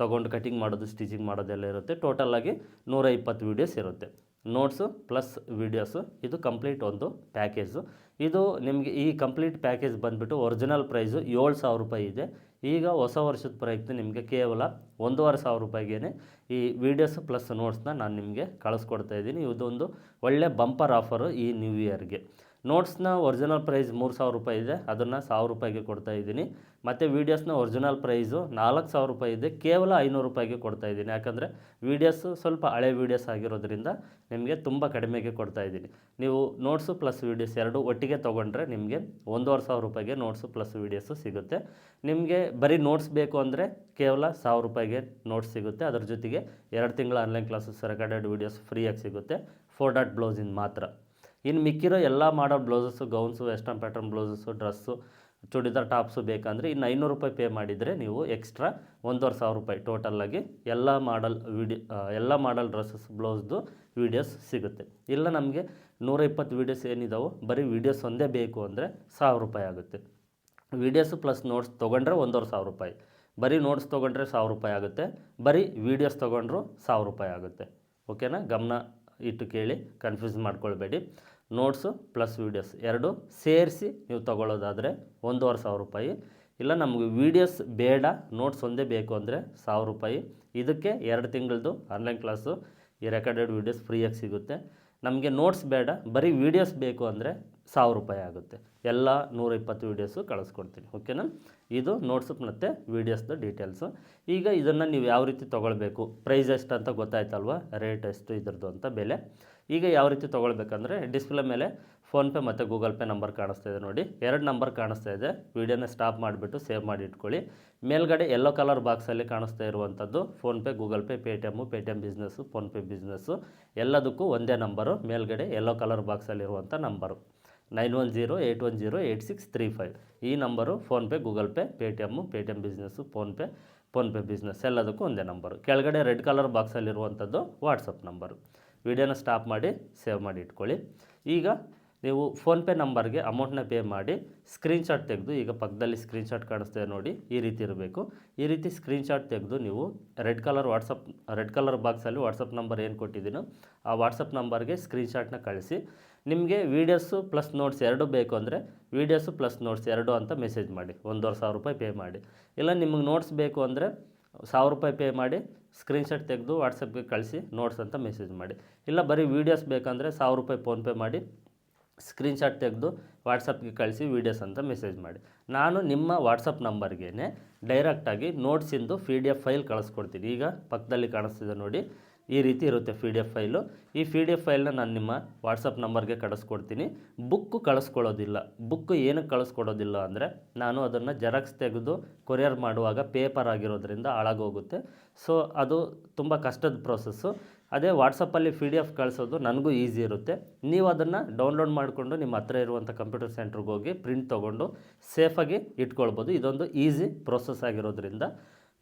ತೊಗೊಂಡು ಕಟಿಂಗ್ ಮಾಡೋದು ಸ್ಟಿಚಿಂಗ್ ಮಾಡೋದೆಲ್ಲ ಇರುತ್ತೆ. ಟೋಟಲಾಗಿ ನೂರ ಇಪ್ಪತ್ತು ವೀಡಿಯೋಸ್ ಇರುತ್ತೆ. ನೋಟ್ಸು ಪ್ಲಸ್ ವೀಡಿಯೋಸು ಇದು ಕಂಪ್ಲೀಟ್ ಒಂದು ಪ್ಯಾಕೇಜು ಇದು ನಿಮಗೆ ಈ ಕಂಪ್ಲೀಟ್ ಪ್ಯಾಕೇಜ್ ಬಂದುಬಿಟ್ಟು ಒರಿಜಿನಲ್ ಪ್ರೈಸು ಏಳು ರೂಪಾಯಿ ಇದೆ. ಈಗ ಹೊಸ ವರ್ಷದ ಪ್ರಯುಕ್ತ ನಿಮಗೆ ಕೇವಲ ಒಂದೂವರೆ ಸಾವಿರ ರೂಪಾಯಿಗೇನೆ ಈ ವೀಡಿಯೋಸ್ ಪ್ಲಸ್ ನೋಟ್ಸ್ನ ನಾನು ನಿಮಗೆ ಕಳಿಸ್ಕೊಡ್ತಾ ಇದ್ದೀನಿ. ಇದೊಂದು ಒಳ್ಳೆ ಬಂಪರ್ ಆಫರು ಈ ನ್ಯೂ ಇಯರ್ಗೆ ನೋಟ್ಸ್ನ ಒರಿಜಿನಲ್ ಪ್ರೈಸ್ ಮೂರು ಸಾವಿರ ರೂಪಾಯಿ ಇದೆ. ಅದನ್ನು ಸಾವಿರ ರೂಪಾಯಿಗೆ ಕೊಡ್ತಾ ಇದ್ದೀನಿ. ಮತ್ತು ವೀಡಿಯೋಸ್ನ ಒರಿಜಿನಲ್ ಪ್ರೈಸು ನಾಲ್ಕು ಸಾವಿರ ರೂಪಾಯಿ ಇದೆ. ಕೇವಲ ಐನೂರು ರೂಪಾಯಿಗೆ ಕೊಡ್ತಾ ಇದ್ದೀನಿ. ಯಾಕಂದರೆ ವೀಡಿಯೋಸು ಸ್ವಲ್ಪ ಹಳೆ ವೀಡಿಯೋಸ್ ಆಗಿರೋದ್ರಿಂದ ನಿಮಗೆ ತುಂಬ ಕಡಿಮೆಗೆ ಕೊಡ್ತಾ ಇದ್ದೀನಿ. ನೀವು ನೋಟ್ಸು ಪ್ಲಸ್ ವೀಡಿಯೋಸ್ ಎರಡು ಒಟ್ಟಿಗೆ ತೊಗೊಂಡ್ರೆ ನಿಮಗೆ ಒಂದೂವರೆ ಸಾವಿರ ರೂಪಾಯಿಗೆ ನೋಟ್ಸು ಪ್ಲಸ್ ವೀಡಿಯೋಸು ಸಿಗುತ್ತೆ. ನಿಮಗೆ ಬರೀ ನೋಟ್ಸ್ ಬೇಕು ಅಂದರೆ ಕೇವಲ ಸಾವಿರ ರೂಪಾಯಿಗೆ ನೋಟ್ಸ್ ಸಿಗುತ್ತೆ. ಅದ್ರ ಜೊತೆಗೆ ಎರಡು ತಿಂಗಳ ಆನ್ಲೈನ್ ಕ್ಲಾಸಸ್ ರೆಕಾರ್ಡೆಡ್ ವೀಡಿಯೋಸ್ ಫ್ರೀಯಾಗಿ ಸಿಗುತ್ತೆ. ಫೋರ್ ಡಾಟ್ ಬ್ಲೌಸಿಂದ ಮಾತ್ರ. ಇನ್ನು ಮಿಕ್ಕಿರೋ ಎಲ್ಲ ಮಾಡೋ blouses, gowns, western pattern blouses, dress, churidar, tops ಬೇಕಂದರೆ ಇನ್ನು ಐನೂರು ರೂಪಾಯಿ ಪೇ ಮಾಡಿದರೆ ನೀವು ಎಕ್ಸ್ಟ್ರಾ ಒಂದೂವರೆ ಸಾವಿರ ರೂಪಾಯಿ ಟೋಟಲ್ಲಾಗಿ ಎಲ್ಲ ಮಾಡಲ್ ವಿಡಿಯೋ ಎಲ್ಲ ಮಾಡಲ್ ಡ್ರೆಸ್ಸಸ್, ಬ್ಲೌಸ್ದು ವೀಡಿಯೋಸ್ ಸಿಗುತ್ತೆ. ಇಲ್ಲ ನಮಗೆ ನೂರ ಇಪ್ಪತ್ತು ವೀಡಿಯೋಸ್ ಏನಿದಾವೋ, ಬರೀ ವೀಡಿಯೋಸ್ ಒಂದೇ ಬೇಕು ಅಂದರೆ ಸಾವಿರ ರೂಪಾಯಿ ಆಗುತ್ತೆ. ವೀಡಿಯೋಸು ಪ್ಲಸ್ ನೋಟ್ಸ್ ತೊಗೊಂಡ್ರೆ ಒಂದೂವರೆ ಸಾವಿರ ರೂಪಾಯಿ. ಬರೀ ನೋಟ್ಸ್ ತೊಗೊಂಡ್ರೆ ಸಾವಿರ ರೂಪಾಯಿ ಆಗುತ್ತೆ, ಬರೀ ವೀಡಿಯೋಸ್ ತೊಗೊಂಡ್ರು ಸಾವಿರ ರೂಪಾಯಿ ಆಗುತ್ತೆ. ಓಕೆನಾ? ಗಮನ ಇಟ್ಟು ಕೇಳಿ, ಕನ್ಫ್ಯೂಸ್ ಮಾಡ್ಕೊಳ್ಬೇಡಿ. ನೋಟ್ಸು ಪ್ಲಸ್ ವೀಡಿಯೋಸ್ ಎರಡು ಸೇರಿಸಿ ನೀವು ತಗೊಳ್ಳೋದಾದರೆ ಒಂದೂವರೆ ಸಾವಿರ ರೂಪಾಯಿ. ಇಲ್ಲ, ನಮಗೆ ವೀಡಿಯೋಸ್ ಬೇಡ ನೋಟ್ಸ್ ಒಂದೇ ಬೇಕು ಅಂದರೆ ಸಾವಿರ ರೂಪಾಯಿ. ಇದಕ್ಕೆ ಎರಡು ತಿಂಗಳದು ಆನ್ಲೈನ್ ಕ್ಲಾಸು ಈ ರೆಕಾರ್ಡೆಡ್ ವೀಡಿಯೋಸ್ ಫ್ರೀಯಾಗಿ ಸಿಗುತ್ತೆ. ನಮಗೆ ನೋಟ್ಸ್ ಬೇಡ, ಬರೀ ವೀಡಿಯೋಸ್ ಬೇಕು ಅಂದರೆ ಸಾವಿರ ರೂಪಾಯಿ ಆಗುತ್ತೆ. ಎಲ್ಲ ನೂರ ಇಪ್ಪತ್ತು ವೀಡಿಯೋಸು ಕಳಿಸ್ಕೊಡ್ತೀನಿ ಓಕೆನಾ ಇದು ನೋಟ್ಸು ಮತ್ತು ವೀಡಿಯೋಸ್ದು ಡೀಟೇಲ್ಸು ಈಗ ಇದನ್ನು ನೀವು ಯಾವ ರೀತಿ ತೊಗೊಳ್ಬೇಕು? ಪ್ರೈಸ್ ಎಷ್ಟು ಅಂತ ಗೊತ್ತಾಯ್ತಲ್ವ? ರೇಟ್ ಎಷ್ಟು ಇದ್ರದ್ದು ಅಂತ ಬೆಲೆ. ಈಗ ಯಾವ ರೀತಿ ತೊಗೊಳ್ಬೇಕಂದ್ರೆ ಡಿಸ್ಪ್ಲೇ ಮೇಲೆ ಫೋನ್ಪೇ ಮತ್ತು ಗೂಗಲ್ ಪೇ ನಂಬರ್ ಕಾಣಿಸ್ತಾ ಇದೆ ನೋಡಿ. ಎರಡು ನಂಬರ್ ಕಾಣಿಸ್ತಾ ಇದೆ. ವೀಡಿಯೋನ ಸ್ಟಾಪ್ ಮಾಡಿಬಿಟ್ಟು ಸೇವ್ ಮಾಡಿ ಇಟ್ಕೊಳ್ಳಿ. ಮೇಲ್ಗಡೆ ಎಲ್ಲೋ ಕಲರ್ ಬಾಕ್ಸಲ್ಲಿ ಕಾಣಿಸ್ತಾ ಇರುವಂಥದ್ದು PhonePe Google Pay Paytm Paytm business PhonePe business ಎಲ್ಲದಕ್ಕೂ ಒಂದೇ ನಂಬರು ಮೇಲ್ಗಡೆ ಎಲ್ಲೋ colour ಬಾಕ್ಸಲ್ಲಿರುವಂಥ number nine one zero eight one zero eight six three five. ಈ number PhonePe Google Pay Paytm Paytm business PhonePe PhonePe business ಎಲ್ಲದಕ್ಕೂ ಒಂದೇ number ಕೆಳಗಡೆ red colour ಬಾಕ್ಸಲ್ಲಿರುವಂಥದ್ದು WhatsApp number ವಿಡಿಯೋನ ಸ್ಟಾಪ್ ಮಾಡಿ, ಸೇವ್ ಮಾಡಿ ಇಟ್ಕೊಳ್ಳಿ. ಈಗ ನೀವು ಫೋನ್ಪೇ ನಂಬರ್ಗೆ ಅಮೌಂಟ್ನ ಪೇ ಮಾಡಿ, ಸ್ಕ್ರೀನ್ಶಾಟ್ ತೆಗೆದು, ಈಗ ಪಕ್ಕದಲ್ಲಿ ಸ್ಕ್ರೀನ್ಶಾಟ್ ಶಾಟ್ ಇದೆ ನೋಡಿ, ಈ ರೀತಿ ಇರಬೇಕು. ಈ ರೀತಿ ಸ್ಕ್ರೀನ್ಶಾಟ್ ತೆಗೆದು ನೀವು red colour WhatsApp, red colour ಬಾಕ್ಸಲ್ಲಿ ವಾಟ್ಸಪ್ ನಂಬರ್ ಏನು ಕೊಟ್ಟಿದ್ದೀನೋ, ಆ ವಾಟ್ಸಪ್ ನಂಬರ್ಗೆ ಸ್ಕ್ರೀನ್ಶಾಟ್ನ ಕಳಿಸಿ. ನಿಮಗೆ ವೀಡಿಯೋಸು ಪ್ಲಸ್ ನೋಟ್ಸ್ ಎರಡು ಬೇಕು ಅಂದರೆ ವೀಡಿಯೋಸು ಪ್ಲಸ್ ನೋಟ್ಸ್ ಎರಡು ಅಂತ ಮೆಸೇಜ್ ಮಾಡಿ, ಒಂದೂವರೆ ಸಾವಿರ ರೂಪಾಯಿ ಪೇ ಮಾಡಿ. ಇಲ್ಲ ನಿಮಗೆ ನೋಟ್ಸ್ ಬೇಕು ಅಂದರೆ ಸಾವಿರ ರೂಪಾಯಿ ಪೇ ಮಾಡಿ, ಸ್ಕ್ರೀನ್ಶಾಟ್ ತೆಗೆದು ವಾಟ್ಸಪ್ಗೆ ಕಳಿಸಿ ನೋಟ್ಸ್ ಅಂತ ಮೆಸೇಜ್ ಮಾಡಿ. ಇಲ್ಲ ಬರೀ ವೀಡಿಯೋಸ್ ಬೇಕಂದರೆ ಸಾವಿರ ರೂಪಾಯಿ ಫೋನ್ಪೇ ಮಾಡಿ ಸ್ಕ್ರೀನ್ಶಾಟ್ ತೆಗೆದು ವಾಟ್ಸಪ್ಗೆ ಕಳಿಸಿ ವೀಡಿಯೋಸ್ ಅಂತ ಮೆಸೇಜ್ ಮಾಡಿ. ನಾನು ನಿಮ್ಮ ವಾಟ್ಸಪ್ ನಂಬರ್ಗೇ ಡೈರೆಕ್ಟಾಗಿ ನೋಟ್ಸಿಂದು ಪಿ ಡಿ ಎಫ್ ಫೈಲ್ ಕಳಿಸ್ಕೊಡ್ತೀನಿ. ಈಗ ಪಕ್ಕದಲ್ಲಿ ಕಾಣಿಸ್ತಿದೆ ನೋಡಿ, ಈ ರೀತಿ ಇರುತ್ತೆ ಪಿ ಡಿ ಎಫ್ ಫೈಲು ಈ ಪಿ ಡಿ ಎಫ್ ಫೈಲ್ನ ನಾನು ನಿಮ್ಮ ವಾಟ್ಸಪ್ ನಂಬರ್ಗೆ ಕಳಿಸ್ಕೊಡ್ತೀನಿ. ಬುಕ್ಕು ಕಳಿಸ್ಕೊಳ್ಳೋದಿಲ್ಲ. ಬುಕ್ಕು ಏನಕ್ಕೆ ಕಳಿಸ್ಕೊಡೋದಿಲ್ಲ ಅಂದರೆ ನಾನು ಅದನ್ನು ಜೆರಾಕ್ಸ್ ತೆಗೆದು ಕೊರಿಯರ್ ಮಾಡುವಾಗ ಪೇಪರ್ ಆಗಿರೋದ್ರಿಂದ ಹಾಳಾಗೋಗುತ್ತೆ. ಸೊ ಅದು ತುಂಬ ಕಷ್ಟದ ಪ್ರೋಸೆಸ್ಸು ಅದೇ ವಾಟ್ಸಪ್ಪಲ್ಲಿ ಪಿ ಡಿ ಎಫ್ ಕಳಿಸೋದು ನನಗೂ ಈಸಿ ಇರುತ್ತೆ. ನೀವು ಅದನ್ನು ಡೌನ್ಲೋಡ್ ಮಾಡಿಕೊಂಡು ನಿಮ್ಮ ಹತ್ರ ಇರುವಂಥ ಕಂಪ್ಯೂಟರ್ ಸೆಂಟ್ರಿಗೆ ಹೋಗಿ ಪ್ರಿಂಟ್ ತೊಗೊಂಡು ಸೇಫಾಗಿ ಇಟ್ಕೊಳ್ಬೋದು. ಇದೊಂದು ಈಸಿ ಪ್ರೋಸೆಸ್ ಆಗಿರೋದ್ರಿಂದ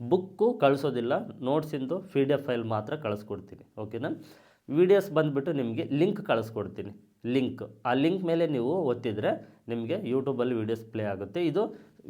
ಬುಕ್ಕು ಕಳಿಸೋದಿಲ್ಲ. ನೋಟ್ಸಿಂದು ಪಿ ಡಿ ಎಫ್ ಫೈಲ್ ಮಾತ್ರ ಕಳಿಸ್ಕೊಡ್ತೀನಿ. ಓಕೆನಾ? ವಿಡಿಯೋಸ್ ಬಂದುಬಿಟ್ಟು ನಿಮಗೆ ಲಿಂಕ್ ಕಳಿಸ್ಕೊಡ್ತೀನಿ. ಲಿಂಕ್. ಆ ಲಿಂಕ್ ಮೇಲೆ ನೀವು ಒತ್ತಿದರೆ ನಿಮಗೆ ಯೂಟ್ಯೂಬಲ್ಲಿ ವೀಡಿಯೋಸ್ ಪ್ಲೇ ಆಗುತ್ತೆ. ಇದು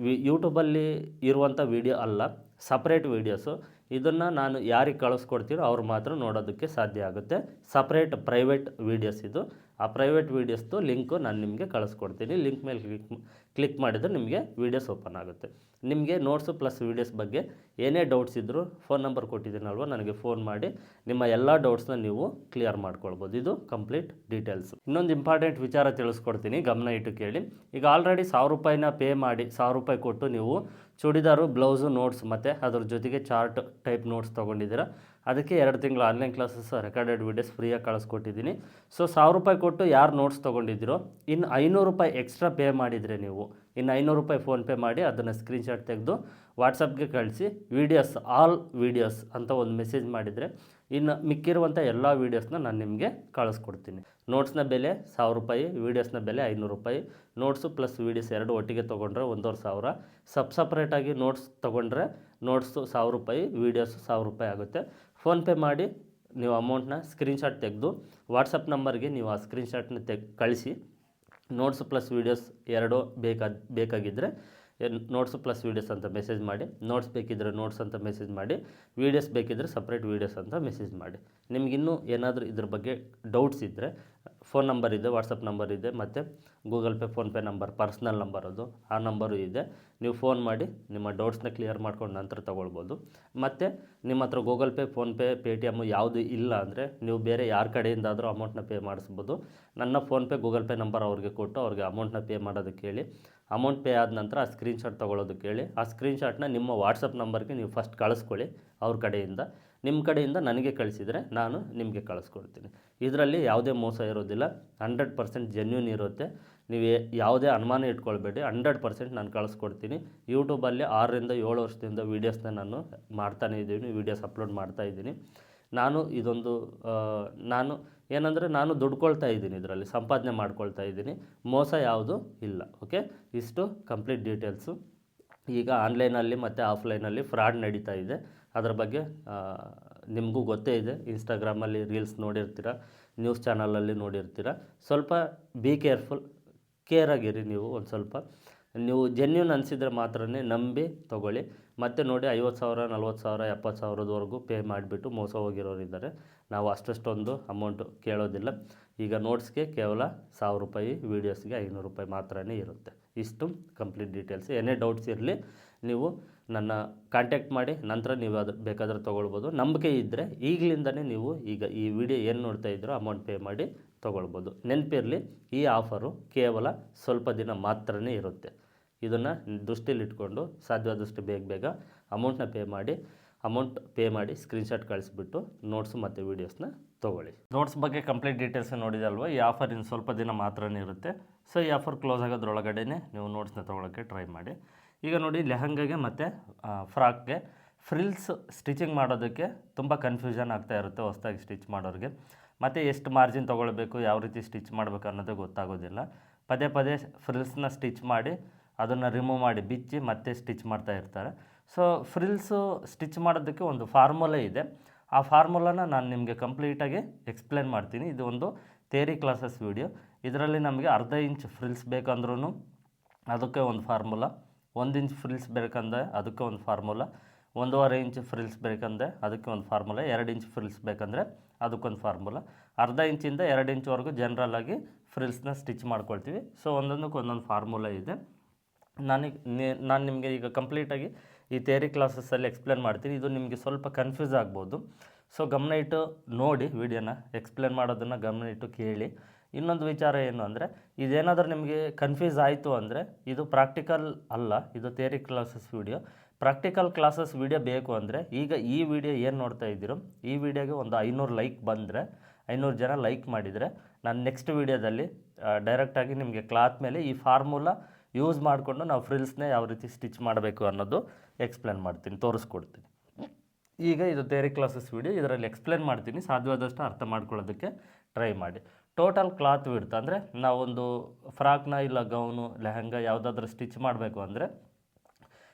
ವಿ ಯೂಟ್ಯೂಬಲ್ಲಿ ಇರುವಂಥ ವೀಡಿಯೋ ಅಲ್ಲ, ಸಪ್ರೇಟ್ ವೀಡಿಯೋಸು. ಇದನ್ನು ನಾನು ಯಾರಿಗೆ ಕಳಿಸ್ಕೊಡ್ತೀರೋ ಅವ್ರು ಮಾತ್ರ ನೋಡೋದಕ್ಕೆ ಸಾಧ್ಯ ಆಗುತ್ತೆ. ಸಪ್ರೇಟ್ ಪ್ರೈವೇಟ್ ವೀಡಿಯೋಸ್ ಇದು. ಆ ಪ್ರೈವೇಟ್ ವೀಡಿಯೋಸ್ದು ಲಿಂಕು ನಾನು ನಿಮಗೆ ಕಳಿಸ್ಕೊಡ್ತೀನಿ. ಲಿಂಕ್ ಮೇಲೆ ಕ್ಲಿಕ್ ಕ್ಲಿಕ್ ಮಾಡಿದರೆ ನಿಮಗೆ ವೀಡಿಯೋಸ್ ಓಪನ್ ಆಗುತ್ತೆ. ನಿಮಗೆ ನೋಟ್ಸು ಪ್ಲಸ್ ವೀಡಿಯೋಸ್ ಬಗ್ಗೆ ಏನೇ ಡೌಟ್ಸ್ ಇದ್ದರೂ ಫೋನ್ ನಂಬರ್ ಕೊಟ್ಟಿದ್ದೀನಲ್ವ, ನನಗೆ ಫೋನ್ ಮಾಡಿ ನಿಮ್ಮ ಎಲ್ಲ ಡೌಟ್ಸ್ನ ನೀವು ಕ್ಲಿಯರ್ ಮಾಡ್ಕೊಳ್ಬೋದು. ಇದು ಕಂಪ್ಲೀಟ್ ಡೀಟೇಲ್ಸ್ ಇನ್ನೊಂದು ಇಂಪಾರ್ಟೆಂಟ್ ವಿಚಾರ ತಿಳಿಸ್ಕೊಡ್ತೀನಿ. ಗಮನ ಇಟ್ಟು ಕೇಳಿ. ಈಗ ಆಲ್ರೆಡಿ ಸಾವಿರ ರೂಪಾಯಿನ ಪೇ ಮಾಡಿ, ಸಾವಿರ ರೂಪಾಯಿ ಕೊಟ್ಟು ನೀವು ಚೂಡಿದಾರು, ಬ್ಲೌಸು, ನೋಟ್ಸ್ ಮತ್ತು ಅದ್ರ ಜೊತೆಗೆ ಚಾರ್ಟ್ ಟೈಪ್ ನೋಟ್ಸ್ ತೊಗೊಂಡಿದ್ದೀರಾ. ಅದಕ್ಕೆ ಎರಡು ತಿಂಗಳು ಆನ್ಲೈನ್ ಕ್ಲಾಸಸ್, ರೆಕಾರ್ಡೆಡ್ ವೀಡಿಯೋಸ್ ಫ್ರೀಯಾಗಿ ಕಳಿಸ್ಕೊಟ್ಟಿದ್ದೀನಿ. ಸೊ, ಸಾವಿರ ರೂಪಾಯಿ ಕೊಟ್ಟು ಯಾರು ನೋಟ್ಸ್ ತೊಗೊಂಡಿದ್ದೀರೋ ಇನ್ನು ಐನೂರು ರೂಪಾಯಿ ಎಕ್ಸ್ಟ್ರಾ ಪೇ ಮಾಡಿದರೆ ನೀವು ಇನ್ನು ಐನೂರು ರೂಪಾಯಿ ಫೋನ್ಪೇ ಮಾಡಿ ಅದನ್ನು ಸ್ಕ್ರೀನ್ಶಾಟ್ ತೆಗೆದು ವಾಟ್ಸಪ್ಗೆ ಕಳಿಸಿ, ವೀಡಿಯೋಸ್, ಆಲ್ ವೀಡಿಯೋಸ್ ಅಂತ ಒಂದು ಮೆಸೇಜ್ ಮಾಡಿದರೆ, ಇನ್ನು ಮಿಕ್ಕಿರುವಂಥ ಎಲ್ಲ ವೀಡಿಯೋಸ್ನ ನಾನು ನಿಮಗೆ ಕಳಿಸ್ಕೊಡ್ತೀನಿ. ನೋಟ್ಸ್ನ ಬೆಲೆ ಸಾವಿರ ರೂಪಾಯಿ ವೀಡಿಯೋಸ್ನ ಬೆಲೆ ಐನೂರು ರೂಪಾಯಿ. ನೋಟ್ಸು ಪ್ಲಸ್ ವೀಡಿಯೋಸ್ ಎರಡು ಒಟ್ಟಿಗೆ ತೊಗೊಂಡ್ರೆ ಒಂದೂವರೆ ಸಾವಿರ. ಸಬ್ ಸಪ್ರೇಟಾಗಿ ನೋಟ್ಸ್ ತೊಗೊಂಡ್ರೆ ನೋಟ್ಸು ಸಾವಿರ ರೂಪಾಯಿ ವೀಡಿಯೋಸು ಸಾವಿರ ರೂಪಾಯಿ ಆಗುತ್ತೆ. ಫೋನ್ಪೇ ಮಾಡಿ ನೀವು ಅಮೌಂಟ್ನ ಸ್ಕ್ರೀನ್ಶಾಟ್ ತೆಗೆದು ವಾಟ್ಸಪ್ ನಂಬರ್ಗೆ ನೀವು ಆ ಸ್ಕ್ರೀನ್ಶಾಟ್ನ ತೆಗ್, ಕಳಿಸಿ. ನೋಟ್ಸ್ ಪ್ಲಸ್ ವೀಡಿಯೋಸ್ ಎರಡು ಬೇಕಾದ ಬೇಕಾಗಿದ್ದರೆ ನೋಟ್ಸ್ ಪ್ಲಸ್ ವೀಡಿಯೋಸ್ ಅಂತ ಮೆಸೇಜ್ ಮಾಡಿ. ನೋಟ್ಸ್ ಬೇಕಿದ್ದರೆ ನೋಟ್ಸ್ ಅಂತ ಮೆಸೇಜ್ ಮಾಡಿ. ವೀಡಿಯೋಸ್ ಬೇಕಿದ್ದರೆ ಸಪ್ರೇಟ್ ವೀಡಿಯೋಸ್ ಅಂತ ಮೆಸೇಜ್ ಮಾಡಿ. ನಿಮಗಿನ್ನೂ ಏನಾದರೂ ಇದ್ರ ಬಗ್ಗೆ ಡೌಟ್ಸ್ ಇದ್ದರೆ ಫೋನ್ ನಂಬರ್ ಇದೆ ವಾಟ್ಸಪ್ ನಂಬರ್ ಇದೆ, ಮತ್ತು Google Pay PhonePe number personal number ಅದು, ಆ ನಂಬರು ಇದೆ. ನೀವು ಫೋನ್ ಮಾಡಿ, ನಿಮ್ಮ ಡೌಟ್ಸ್ನ ಕ್ಲಿಯರ್ ಮಾಡ್ಕೊಂಡು ನಂತರ ತೊಗೊಳ್ಬೋದು. ಮತ್ತು ನಿಮ್ಮ ಹತ್ರ Google Pay PhonePe pay T M ಯಾವುದು ಇಲ್ಲ ಅಂದರೆ ನೀವು ಬೇರೆ ಯಾರ ಕಡೆಯಿಂದಾದರೂ ಅಮೌಂಟ್ನ ಪೇ ಮಾಡಿಸ್ಬೋದು. ನನ್ನ ಫೋನ್ಪೇ ಗೂಗಲ್ ಪೇ ನಂಬರ್ ಅವ್ರಿಗೆ ಕೊಟ್ಟು ಅವ್ರಿಗೆ ಅಮೌಂಟ್ನ ಪೇ ಮಾಡೋದಕ್ಕೆ ಹೇಳಿ. ಅಮೌಂಟ್ ಪೇ ಆದ ನಂತರ ಆ ಸ್ಕ್ರೀನ್ಶಾಟ್ ತೊಗೊಳೋದಕ್ಕೆ ಹೇಳಿ. ಆ ಸ್ಕ್ರೀನ್ಶಾಟ್ನ ನಿಮ್ಮ ವಾಟ್ಸಪ್ ನಂಬರ್ಗೆ ನೀವು ಫಸ್ಟ್ ಕಳಿಸ್ಕೊಳ್ಳಿ ಅವ್ರ ಕಡೆಯಿಂದ. ನಿಮ್ಮ ಕಡೆಯಿಂದ ನನಗೆ ಕಳಿಸಿದರೆ ನಾನು ನಿಮಗೆ ಕಳಿಸ್ಕೊಡ್ತೀನಿ. ಇದರಲ್ಲಿ ಯಾವುದೇ ಮೋಸ ಇರೋದಿಲ್ಲ. ಹಂಡ್ರೆಡ್ ಪರ್ಸೆಂಟ್ ಜೆನ್ಯೂನ್ ಇರುತ್ತೆ. ನೀವು ಯಾವುದೇ ಅನುಮಾನ ಇಟ್ಕೊಳ್ಬೇಡಿ. ಹಂಡ್ರೆಡ್ ಪರ್ಸೆಂಟ್ ನಾನು ಕಳಿಸ್ಕೊಡ್ತೀನಿ. ಯೂಟ್ಯೂಬಲ್ಲಿ ಆರರಿಂದ ಏಳು ವರ್ಷದಿಂದ ವೀಡಿಯೋಸ್ನ ನಾನು ಮಾಡ್ತಾನೇ ಇದ್ದೀನಿ. ವೀಡಿಯೋಸ್ ಅಪ್ಲೋಡ್ ಮಾಡ್ತಾ ಇದ್ದೀನಿ. ನಾನು ಇದೊಂದು ನಾನು ಏನಂದರೆ ನಾನು ದುಡ್ಕೊಳ್ತಾ ಇದ್ದೀನಿ ಇದರಲ್ಲಿ. ಸಂಪಾದನೆ ಮಾಡ್ಕೊಳ್ತಾ ಇದ್ದೀನಿ. ಮೋಸ ಯಾವುದು ಇಲ್ಲ. ಓಕೆ ಇಷ್ಟು ಕಂಪ್ಲೀಟ್ ಡೀಟೇಲ್ಸು ಈಗ ಆನ್ಲೈನಲ್ಲಿ ಮತ್ತು ಆಫ್ಲೈನಲ್ಲಿ ಫ್ರಾಡ್ ನಡೀತಾ ಇದೆ. ಅದರ ಬಗ್ಗೆ ನಿಮಗೂ ಗೊತ್ತೇ ಇದೆ. ಇನ್ಸ್ಟಾಗ್ರಾಮಲ್ಲಿ ರೀಲ್ಸ್ ನೋಡಿರ್ತೀರ ನ್ಯೂಸ್ ಚಾನಲಲ್ಲಿ ನೋಡಿರ್ತೀರ. ಸ್ವಲ್ಪ ಬಿ ಕೇರ್ಫುಲ್ ಕೇರ್ ಆಗಿರಿ ನೀವು ಒಂದು ಸ್ವಲ್ಪ. ನೀವು ಜೆನ್ಯೂನ್ ಅನಿಸಿದರೆ ಮಾತ್ರ ನಂಬಿ ತೊಗೊಳ್ಳಿ. ಮತ್ತೆ ನೋಡಿ ಐವತ್ತು ಸಾವಿರ, ನಲ್ವತ್ತು ಸಾವಿರ, ಎಪ್ಪತ್ತು ಸಾವಿರದವರೆಗೂ ಪೇ ಮಾಡಿಬಿಟ್ಟು ಮೋಸ ಹೋಗಿರೋರಿದ್ದಾರೆ. ನಾವು ಅಷ್ಟಷ್ಟೊಂದು ಅಮೌಂಟು ಕೇಳೋದಿಲ್ಲ. ಈಗ ನೋಟ್ಸ್ಗೆ ಕೇವಲ ಸಾವಿರ ರೂಪಾಯಿ, ವೀಡಿಯೋಸ್ಗೆ ಐನೂರು ರೂಪಾಯಿ ಮಾತ್ರನೇ ಇರುತ್ತೆ. ಇಷ್ಟು ಕಂಪ್ಲೀಟ್ ಡೀಟೇಲ್ಸ್. ಏನೇ ಡೌಟ್ಸ್ ಇರಲಿ, ನೀವು ನನ್ನ ಕಾಂಟ್ಯಾಕ್ಟ್ ಮಾಡಿ, ನಂತರ ನೀವು ಅದು ಬೇಕಾದರೆ ತೊಗೊಳ್ಬೋದು. ನಂಬಿಕೆ ಇದ್ದರೆ ಈಗಲಿಂದನೇ ನೀವು ಈಗ ಈ ವಿಡಿಯೋ ಏನು ನೋಡ್ತಾ ಇದ್ದರೂ ಅಮೌಂಟ್ ಪೇ ಮಾಡಿ ತೊಗೊಳ್ಬೋದು. ನೆನಪಿರಲಿ, ಈ ಆಫರು ಕೇವಲ ಸ್ವಲ್ಪ ದಿನ ಮಾತ್ರನೇ ಇರುತ್ತೆ. ಇದನ್ನು ದೃಷ್ಟಿಯಲ್ಲಿಟ್ಕೊಂಡು ಸಾಧ್ಯವಾದಷ್ಟು ಬೇಗ ಬೇಗ ಅಮೌಂಟ್ನ ಪೇ ಮಾಡಿ, ಅಮೌಂಟ್ ಪೇ ಮಾಡಿ ಸ್ಕ್ರೀನ್ಶಾಟ್ ಕಳಿಸ್ಬಿಟ್ಟು, ನೋಟ್ಸು ಮತ್ತು ವೀಡಿಯೋಸ್ನ ತೊಗೊಳ್ಳಿ. ನೋಟ್ಸ್ ಬಗ್ಗೆ ಕಂಪ್ಲೀಟ್ ಡೀಟೇಲ್ಸ್ ನೋಡಿದಲ್ವ? ಈ ಆಫರ್ ಇನ್ನು ಸ್ವಲ್ಪ ದಿನ ಮಾತ್ರನೇ ಇರುತ್ತೆ. ಸೊ ಈ ಆಫರ್ ಕ್ಲೋಸ್ ಆಗೋದ್ರೊಳಗಡೆ ನೀವು ನೋಟ್ಸ್ನ ತೊಗೊಳಕ್ಕೆ ಟ್ರೈ ಮಾಡಿ. ಈಗ ನೋಡಿ, ಲೆಹಂಗಾಗೆ ಮತ್ತು ಫ್ರಾಕ್ಗೆ ಫ್ರಿಲ್ಸ್ ಸ್ಟಿಚಿಂಗ್ ಮಾಡೋದಕ್ಕೆ ತುಂಬ ಕನ್ಫ್ಯೂಷನ್ ಆಗ್ತಾ ಇರುತ್ತೆ ಹೊಸ್ದಾಗಿ ಸ್ಟಿಚ್ ಮಾಡೋರಿಗೆ. ಮತ್ತು ಎಷ್ಟು ಮಾರ್ಜಿನ್ ತೊಗೊಳ್ಬೇಕು, ಯಾವ ರೀತಿ ಸ್ಟಿಚ್ ಮಾಡಬೇಕು ಅನ್ನೋದು ಗೊತ್ತಾಗೋದಿಲ್ಲ. ಪದೇ ಪದೇ ಫ್ರಿಲ್ಸ್ನ ಸ್ಟಿಚ್ ಮಾಡಿ, ಅದನ್ನು ರಿಮೂವ್ ಮಾಡಿ, ಬಿಚ್ಚಿ ಮತ್ತೆ ಸ್ಟಿಚ್ ಮಾಡ್ತಾ ಇರ್ತಾರೆ. ಸೊ ಫ್ರಿಲ್ಸು ಸ್ಟಿಚ್ ಮಾಡೋದಕ್ಕೆ ಒಂದು ಫಾರ್ಮುಲಾ ಇದೆ. ಆ ಫಾರ್ಮುಲಾನ ನಾನು ನಿಮಗೆ ಕಂಪ್ಲೀಟಾಗಿ ಎಕ್ಸ್ಪ್ಲೇನ್ ಮಾಡ್ತೀನಿ. ಇದು ಒಂದು ಥೇರಿ ಕ್ಲಾಸಸ್ ವೀಡಿಯೋ. ಇದರಲ್ಲಿ ನಮಗೆ ಅರ್ಧ ಇಂಚ್ ಫ್ರಿಲ್ಸ್ ಬೇಕಂದ್ರೂ ಅದಕ್ಕೆ ಒಂದು ಫಾರ್ಮುಲಾ, ಒಂದು ಇಂಚ್ ಫ್ರಿಲ್ಸ್ ಬೇಕಂದರೆ ಅದಕ್ಕೆ ಒಂದು ಫಾರ್ಮುಲಾ, ಒಂದೂವರೆ ಇಂಚ್ ಫ್ರಿಲ್ಸ್ ಬೇಕಂದರೆ ಅದಕ್ಕೆ ಒಂದು ಫಾರ್ಮುಲಾ, ಎರಡು ಇಂಚ್ ಫ್ರಿಲ್ಸ್ ಬೇಕಂದರೆ ಅದಕ್ಕೊಂದು ಫಾರ್ಮುಲಾ. ಅರ್ಧ ಇಂಚಿಂದ ಎರಡು ಇಂಚ್ವರೆಗೂ ಜನರಲ್ಲಾಗಿ ಫ್ರಿಲ್ಸ್ನ ಸ್ಟಿಚ್ ಮಾಡ್ಕೊಳ್ತೀವಿ. ಸೊ ಒಂದೊಂದಕ್ಕೆ ಒಂದೊಂದು ಫಾರ್ಮುಲಾ ಇದೆ. ನನಗೆ ನಾನು ನಿಮಗೆ ಈಗ ಕಂಪ್ಲೀಟಾಗಿ ಈ ಥಿಯರಿ ಕ್ಲಾಸಸ್ಸಲ್ಲಿ ಎಕ್ಸ್ಪ್ಲೇನ್ ಮಾಡ್ತೀನಿ ಇದು ನಿಮಗೆ ಸ್ವಲ್ಪ ಕನ್ಫ್ಯೂಸ್ ಆಗ್ಬೋದು. ಸೊ ಗಮನ ಇಟ್ಟು ನೋಡಿ ವಿಡಿಯೋನ. ಎಕ್ಸ್ಪ್ಲೇನ್ ಮಾಡೋದನ್ನು ಗಮನ ಇಟ್ಟು ಕೇಳಿ. ಇನ್ನೊಂದು ವಿಚಾರ ಏನು ಅಂದರೆ, ಇದೇನಾದರೂ ನಿಮಗೆ ಕನ್ಫ್ಯೂಸ್ ಆಯಿತು ಅಂದರೆ, ಇದು ಪ್ರಾಕ್ಟಿಕಲ್ ಅಲ್ಲ, ಇದು theory classes video practical classes video ಬೇಕು ಅಂದರೆ, ಈಗ ಈ ವಿಡಿಯೋ ಏನು ನೋಡ್ತಾ ಇದ್ದೀರೋ, ಈ ವಿಡಿಯೋಗೆ ಒಂದು ಐನೂರು ಲೈಕ್ ಬಂದರೆ, ಐನೂರು ಜನ ಲೈಕ್ ಮಾಡಿದರೆ, ನಾನು ನೆಕ್ಸ್ಟ್ ವಿಡಿಯೋದಲ್ಲಿ ಡೈರೆಕ್ಟಾಗಿ ನಿಮಗೆ ಕ್ಲಾತ್ ಮೇಲೆ ಈ ಫಾರ್ಮುಲಾ ಯೂಸ್ ಮಾಡಿಕೊಂಡು ನಾವು ಫ್ರಿಲ್ಸ್ನೇ ಯಾವ ರೀತಿ ಸ್ಟಿಚ್ ಮಾಡಬೇಕು ಅನ್ನೋದು ಎಕ್ಸ್ಪ್ಲೇನ್ ಮಾಡ್ತೀನಿ, ತೋರಿಸ್ಕೊಡ್ತೀನಿ. ಈಗ ಇದು ಥೇರಿ ಕ್ಲಾಸಸ್ ವಿಡಿಯೋ ಇದರಲ್ಲಿ ಎಕ್ಸ್ಪ್ಲೇನ್ ಮಾಡ್ತೀನಿ, ಸಾಧ್ಯವಾದಷ್ಟು ಅರ್ಥ ಮಾಡ್ಕೊಳ್ಳೋದಕ್ಕೆ ಟ್ರೈ ಮಾಡಿ. ಟೋಟಲ್ ಕ್ಲಾತ್ ವಿಡ್ತ್ ಅಂದರೆ ನಾವೊಂದು ಫ್ರಾಕ್ನ ಇಲ್ಲ ಗೌನು ಲೆಹಂಗ ಯಾವುದಾದ್ರೂ ಸ್ಟಿಚ್ ಮಾಡಬೇಕು ಅಂದರೆ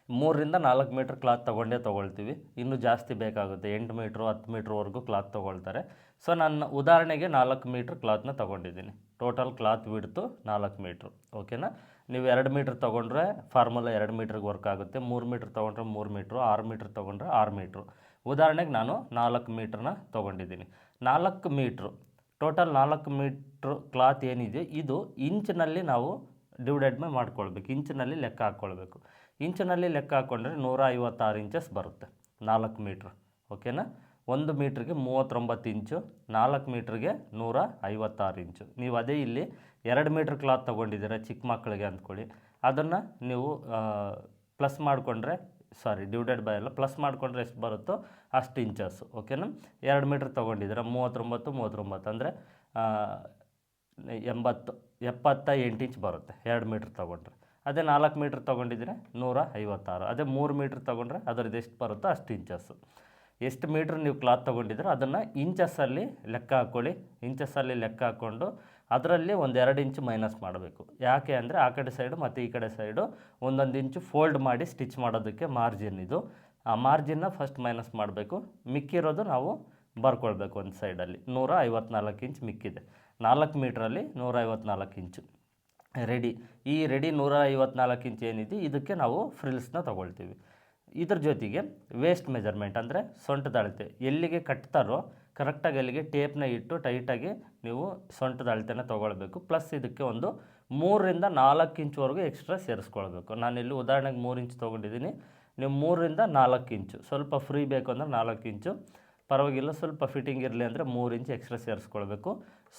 ಮೂರರಿಂದ ನಾಲ್ಕು ಮೀಟ್ರ್ ಕ್ಲಾತ್ ತೊಗೊಂಡೇ ತೊಗೊಳ್ತೀವಿ. ಇನ್ನೂ ಜಾಸ್ತಿ ಬೇಕಾಗುತ್ತೆ, ಎಂಟು ಮೀಟ್ರು ಹತ್ತು ಮೀಟ್ರ್ವರೆಗೂ ಕ್ಲಾತ್ ತೊಗೊಳ್ತಾರೆ. ಸೊ ನಾನು ಉದಾಹರಣೆಗೆ ನಾಲ್ಕು ಮೀಟ್ರ್ ಕ್ಲಾತ್ನ ತೊಗೊಂಡಿದ್ದೀನಿ. ಟೋಟಲ್ ಕ್ಲಾತ್ ವಿಡ್ತು ನಾಲ್ಕು ಮೀಟ್ರು ಓಕೆನಾ ನೀವು ಎರಡು ಮೀಟ್ರ್ ತೊಗೊಂಡ್ರೆ ಫಾರ್ಮುಲಾ ಎರಡು ಮೀಟ್ರಿಗೆ ವರ್ಕ್ ಆಗುತ್ತೆ. ಮೂರು ಮೀಟ್ರ್ ತೊಗೊಂಡ್ರೆ ಮೂರು ಮೀಟ್ರು, ಆರು ಮೀಟ್ರ್ ತೊಗೊಂಡ್ರೆ ಆರು ಮೀಟ್ರು. ಉದಾಹರಣೆಗೆ ನಾನು ನಾಲ್ಕು ಮೀಟ್ರನ್ನ ತೊಗೊಂಡಿದ್ದೀನಿ. ನಾಲ್ಕು ಮೀಟ್ರು, ಟೋಟಲ್ ನಾಲ್ಕು ಮೀಟ್ರ್ ಕ್ಲಾತ್ ಏನಿದೆ, ಇದು ಇಂಚಿನಲ್ಲಿ ನಾವು ಡಿವೈಡೆಡ್ ಮೇ ಮಾಡ್ಕೊಳ್ಬೇಕು. ಇಂಚಿನಲ್ಲಿ ಲೆಕ್ಕ ಹಾಕ್ಕೊಳ್ಬೇಕು. ಇಂಚಿನಲ್ಲಿ ಲೆಕ್ಕ ಹಾಕ್ಕೊಂಡ್ರೆ ನೂರ ಐವತ್ತಾರು ಇಂಚಸ್ ಬರುತ್ತೆ ನಾಲ್ಕು ಮೀಟ್ರ್. ಓಕೆನಾ? ಒಂದು ಮೀಟ್ರಿಗೆ ಮೂವತ್ತೊಂಬತ್ತು ಇಂಚು, ನಾಲ್ಕು ಮೀಟ್ರಿಗೆ ನೂರ ಐವತ್ತಾರು ಇಂಚು. ನೀವು ಅದೇ ಇಲ್ಲಿ ಎರಡು ಮೀಟ್ರ್ ಕ್ಲಾತ್ ತೊಗೊಂಡಿದ್ದೀರ ಚಿಕ್ಕ ಮಕ್ಕಳಿಗೆ ಅಂದ್ಕೊಳ್ಳಿ. ಅದನ್ನು ನೀವು ಪ್ಲಸ್ ಮಾಡಿಕೊಂಡ್ರೆ, ಸಾರಿ, ಡಿವೈಡೆಡ್ ಬೈ ಎಲ್ಲ ಪ್ಲಸ್ ಮಾಡಿಕೊಂಡ್ರೆ ಎಷ್ಟು ಬರುತ್ತೋ ಅಷ್ಟು ಇಂಚಸ್ಸು, ಓಕೆನಾ? ಎರಡು ಮೀಟ್ರ್ ತೊಗೊಂಡಿದ್ದೀರ, ಮೂವತ್ತೊಂಬತ್ತು ಮೂವತ್ತೊಂಬತ್ತು, ಅಂದರೆ ಎಂಬತ್ತು, ಎಪ್ಪತ್ತ ಎಂಟು ಇಂಚ್ ಬರುತ್ತೆ ಎರಡು ಮೀಟ್ರ್ ತೊಗೊಂಡ್ರೆ. ಅದೇ ನಾಲ್ಕು ಮೀಟ್ರ್ ತೊಗೊಂಡಿದ್ರೆ ನೂರ ಐವತ್ತಾರು. ಅದೇ ಮೂರು ಮೀಟ್ರ್ ತೊಗೊಂಡ್ರೆ ಅದರದ್ದು ಎಷ್ಟು ಬರುತ್ತೋ ಅಷ್ಟು ಇಂಚಸ್ಸು. ಎಷ್ಟು ಮೀಟ್ರ್ ನೀವು ಕ್ಲಾತ್ ತೊಗೊಂಡಿದ್ರೆ ಅದನ್ನು ಇಂಚಸ್ಸಲ್ಲಿ ಲೆಕ್ಕ ಹಾಕ್ಕೊಳ್ಳಿ, ಇಂಚಸ್ಸಲ್ಲಿ ಲೆಕ್ಕ ಹಾಕ್ಕೊಂಡು ಅದರಲ್ಲಿ ಒಂದು ಎರಡು ಇಂಚು ಮೈನಸ್ ಮಾಡಬೇಕು. ಯಾಕೆ ಅಂದರೆ ಆ ಕಡೆ ಸೈಡು ಮತ್ತು ಈ ಕಡೆ ಸೈಡು ಒಂದೊಂದು ಇಂಚು ಫೋಲ್ಡ್ ಮಾಡಿ ಸ್ಟಿಚ್ ಮಾಡೋದಕ್ಕೆ ಮಾರ್ಜಿನ್ ಇದು. ಆ ಮಾರ್ಜಿನ್ನ ಫಸ್ಟ್ ಮೈನಸ್ ಮಾಡಬೇಕು. ಮಿಕ್ಕಿರೋದು ನಾವು ಬರ್ಕೊಳ್ಬೇಕು ಒಂದು ಸೈಡಲ್ಲಿ. ನೂರ ಐವತ್ನಾಲ್ಕು ಇಂಚ್ ಮಿಕ್ಕಿದೆ. ನಾಲ್ಕು ಮೀಟ್ರಲ್ಲಿ ನೂರ ಐವತ್ನಾಲ್ಕು ಇಂಚು ರೆಡಿ. ಈ ರೆಡಿ ನೂರ ಐವತ್ನಾಲ್ಕು ಇಂಚ್ ಏನಿದೆ, ಇದಕ್ಕೆ ನಾವು ಫ್ರಿಲ್ಸ್ನ ತೊಗೊಳ್ತೀವಿ. ಇದ್ರ ಜೊತೆಗೆ ವೇಸ್ಟ್ ಮೆಜರ್ಮೆಂಟ್ ಅಂದರೆ ಸೊಂಟದ ಅಳತೆ. ಎಲ್ಲಿಗೆ ಕಟ್ತಾರೋ ಕರೆಕ್ಟಾಗಿ ಅಲ್ಲಿಗೆ ಟೇಪ್ನ ಇಟ್ಟು ಟೈಟಾಗಿ ನೀವು ಸೊಂಟದ ಅಳತೆನ ತೊಗೊಳ್ಬೇಕು. ಪ್ಲಸ್ ಇದಕ್ಕೆ ಒಂದು ಮೂರರಿಂದ ನಾಲ್ಕು ಇಂಚ್ವರೆಗೂ ಎಕ್ಸ್ಟ್ರಾ ಸೇರಿಸ್ಕೊಳ್ಬೇಕು. ನಾನಿಲ್ಲಿ ಉದಾಹರಣೆಗೆ ಮೂರು ಇಂಚು ತೊಗೊಂಡಿದ್ದೀನಿ. ನೀವು ಮೂರರಿಂದ ನಾಲ್ಕು ಇಂಚು ಸ್ವಲ್ಪ ಫ್ರೀ ಬೇಕು ಅಂದರೆ ನಾಲ್ಕು ಇಂಚು ಪರವಾಗಿಲ್ಲ ಸ್ವಲ್ಪ ಫಿಟ್ಟಿಂಗ್ ಇರಲಿ ಅಂದರೆ ಮೂರು ಇಂಚ್ ಎಕ್ಸ್ಟ್ರಾ ಸೇರಿಸ್ಕೊಳ್ಬೇಕು.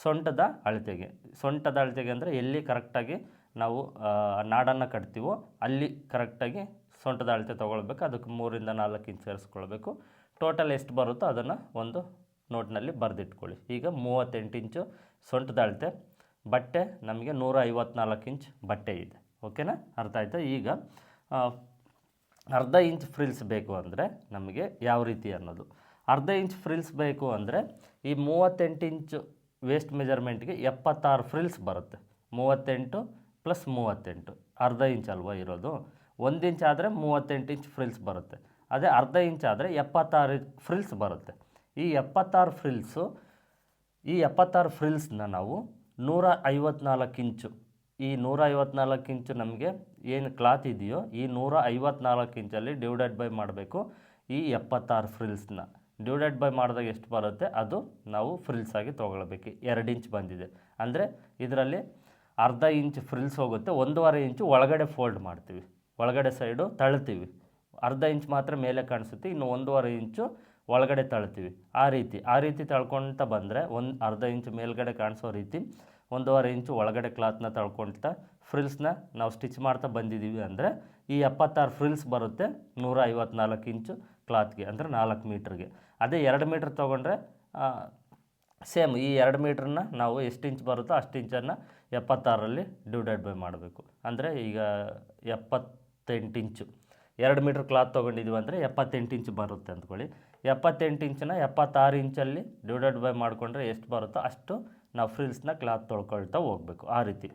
ಸೊಂಟದ ಅಳತೆಗೆ. ಸೊಂಟದ ಅಳತೆಗೆ ಅಂದರೆ ಎಲ್ಲಿ ಕರೆಕ್ಟಾಗಿ ನಾವು ನಾಡನ್ನು ಕಟ್ತೀವೋ ಅಲ್ಲಿ ಕರೆಕ್ಟಾಗಿ ಸೊಂಟದ ಅಳತೆ ತೊಗೊಳ್ಬೇಕು, ಅದಕ್ಕೆ ಮೂರಿಂದ ನಾಲ್ಕು ಇಂಚ್ ಸೇರಿಸ್ಕೊಳ್ಬೇಕು ಟೋಟಲ್ ಎಷ್ಟು ಬರುತ್ತೋ ಅದನ್ನು ಒಂದು ನೋಟ್ನಲ್ಲಿ ಬರೆದಿಟ್ಕೊಳ್ಳಿ. ಈಗ ಮೂವತ್ತೆಂಟು ಇಂಚು ಸೊಂಟದ ಅಳತೆ, ಬಟ್ಟೆ ನಮಗೆ ನೂರ ಐವತ್ನಾಲ್ಕು ಇಂಚ್ ಬಟ್ಟೆ ಇದೆ. ಓಕೆನಾ? ಅರ್ಥ ಆಯಿತಾ? ಈಗ ಅರ್ಧ ಇಂಚ್ ಫ್ರಿಲ್ಸ್ ಬೇಕು ಅಂದರೆ ನಮಗೆ ಯಾವ ರೀತಿ ಅನ್ನೋದು. ಅರ್ಧ ಇಂಚ್ ಫ್ರಿಲ್ಸ್ ಬೇಕು ಅಂದರೆ ಈ ಮೂವತ್ತೆಂಟು ಇಂಚು ವೇಸ್ಟ್ ಮೆಜರ್ಮೆಂಟ್ಗೆ ಎಪ್ಪತ್ತಾರು ಫ್ರಿಲ್ಸ್ ಬರುತ್ತೆ. ಮೂವತ್ತೆಂಟು ಪ್ಲಸ್ ಮೂವತ್ತೆಂಟು. ಅರ್ಧ ಇಂಚ್ ಅಲ್ವಾ ಇರೋದು? ಒಂದು ಇಂಚ್ ಆದರೆ ಮೂವತ್ತೆಂಟು ಇಂಚ್ ಫ್ರಿಲ್ಸ್ ಬರುತ್ತೆ. ಅದೇ ಅರ್ಧ ಇಂಚ್ ಆದರೆ ಎಪ್ಪತ್ತಾರು ಫ್ರಿಲ್ಸ್ ಬರುತ್ತೆ. ಈ ಎಪ್ಪತ್ತಾರು ಫ್ರಿಲ್ಸು ಈ ಎಪ್ಪತ್ತಾರು ಫ್ರಿಲ್ಸ್ನ ನಾವು ನೂರ ಐವತ್ನಾಲ್ಕು ಇಂಚು, ಈ ನೂರ ಐವತ್ನಾಲ್ಕು ಇಂಚು ನಮಗೆ ಏನು ಕ್ಲಾತ್ ಇದೆಯೋ ಈ ನೂರ ಐವತ್ನಾಲ್ಕು ಇಂಚಲ್ಲಿ ಡಿವೈಡೆಡ್ ಬೈ ಮಾಡಬೇಕು. ಈ ಎಪ್ಪತ್ತಾರು ಫ್ರಿಲ್ಸ್ನ ಡಿವೈಡೆಡ್ ಬೈ ಮಾಡಿದಾಗ ಎಷ್ಟು ಬರುತ್ತೆ? ಅದು ನಾವು ಫ್ರಿಲ್ಸ್ ಆಗಿ ತೊಗೊಳ್ಬೇಕು. ಎರಡು ಇಂಚ್ ಬಂದಿದೆ. ಅಂದರೆ ಇದರಲ್ಲಿ ಅರ್ಧ ಇಂಚ್ ಫ್ರಿಲ್ಸ್ ಹೋಗುತ್ತೆ, ಒಂದೂವರೆ ಇಂಚು ಒಳಗಡೆ ಫೋಲ್ಡ್ ಮಾಡ್ತೀವಿ. ಒಳಗಡೆ ಸೈಡು ತಳ್ತೀವಿ. ಅರ್ಧ ಇಂಚ್ ಮಾತ್ರ ಮೇಲೆ ಕಾಣಿಸುತ್ತೆ, ಇನ್ನು ಒಂದೂವರೆ ಇಂಚು ಒಳಗಡೆ ತಳ್ತೀವಿ. ಆ ರೀತಿ ಆ ರೀತಿ ತಳ್ಕೊಳ್ತಾ ಬಂದರೆ ಒಂದು ಅರ್ಧ ಇಂಚು ಮೇಲ್ಗಡೆ ಕಾಣಿಸೋ ರೀತಿ, ಒಂದೂವರೆ ಇಂಚು ಒಳಗಡೆ ಕ್ಲಾತ್ನ ತಳ್ಕೊಳ್ತಾ ಫ್ರಿಲ್ಸ್ನ ನಾವು ಸ್ಟಿಚ್ ಮಾಡ್ತಾ ಬಂದಿದ್ದೀವಿ ಅಂದರೆ ಈ ಎಪ್ಪತ್ತಾರು ಫ್ರಿಲ್ಸ್ ಬರುತ್ತೆ ನೂರ ಐವತ್ನಾಲ್ಕು ಇಂಚು ಕ್ಲಾತ್ಗೆ ಅಂದರೆ ನಾಲ್ಕು ಮೀಟ್ರಿಗೆ. ಅದೇ ಎರಡು ಮೀಟ್ರ್ ತೊಗೊಂಡ್ರೆ ಸೇಮ್ ಈ ಎರಡು ಮೀಟ್ರನ್ನ ನಾವು ಎಷ್ಟು ಇಂಚ್ ಬರುತ್ತೋ ಅಷ್ಟು ಇಂಚನ್ನು ಎಪ್ಪತ್ತಾರರಲ್ಲಿ ಡಿವೈಡೆಡ್ ಬೈ ಮಾಡಬೇಕು. ಅಂದರೆ ಈಗ ಎಪ್ಪತ್ತೆಂಟು ಇಂಚು. ಎರಡು ಮೀಟ್ರ್ ಕ್ಲಾತ್ ತೊಗೊಂಡಿದ್ದೀವಿ ಅಂದರೆ ಎಪ್ಪತ್ತೆಂಟು ಇಂಚ್ ಬರುತ್ತೆ ಅಂದ್ಕೊಳ್ಳಿ. ಎಪ್ಪತ್ತೆಂಟು ಇಂಚನ್ನ ಎಪ್ಪತ್ತಾರು ಇಂಚಲ್ಲಿ ಡಿವೈಡೆಡ್ ಬೈ ಮಾಡಿಕೊಂಡ್ರೆ ಎಷ್ಟು ಬರುತ್ತೋ ಅಷ್ಟು ನಾವು ಫ್ರಿಲ್ಸ್ನ ಕ್ಲಾತ್ ತೊಳ್ಕೊಳ್ತಾ ಹೋಗಬೇಕು ಆ ರೀತಿ.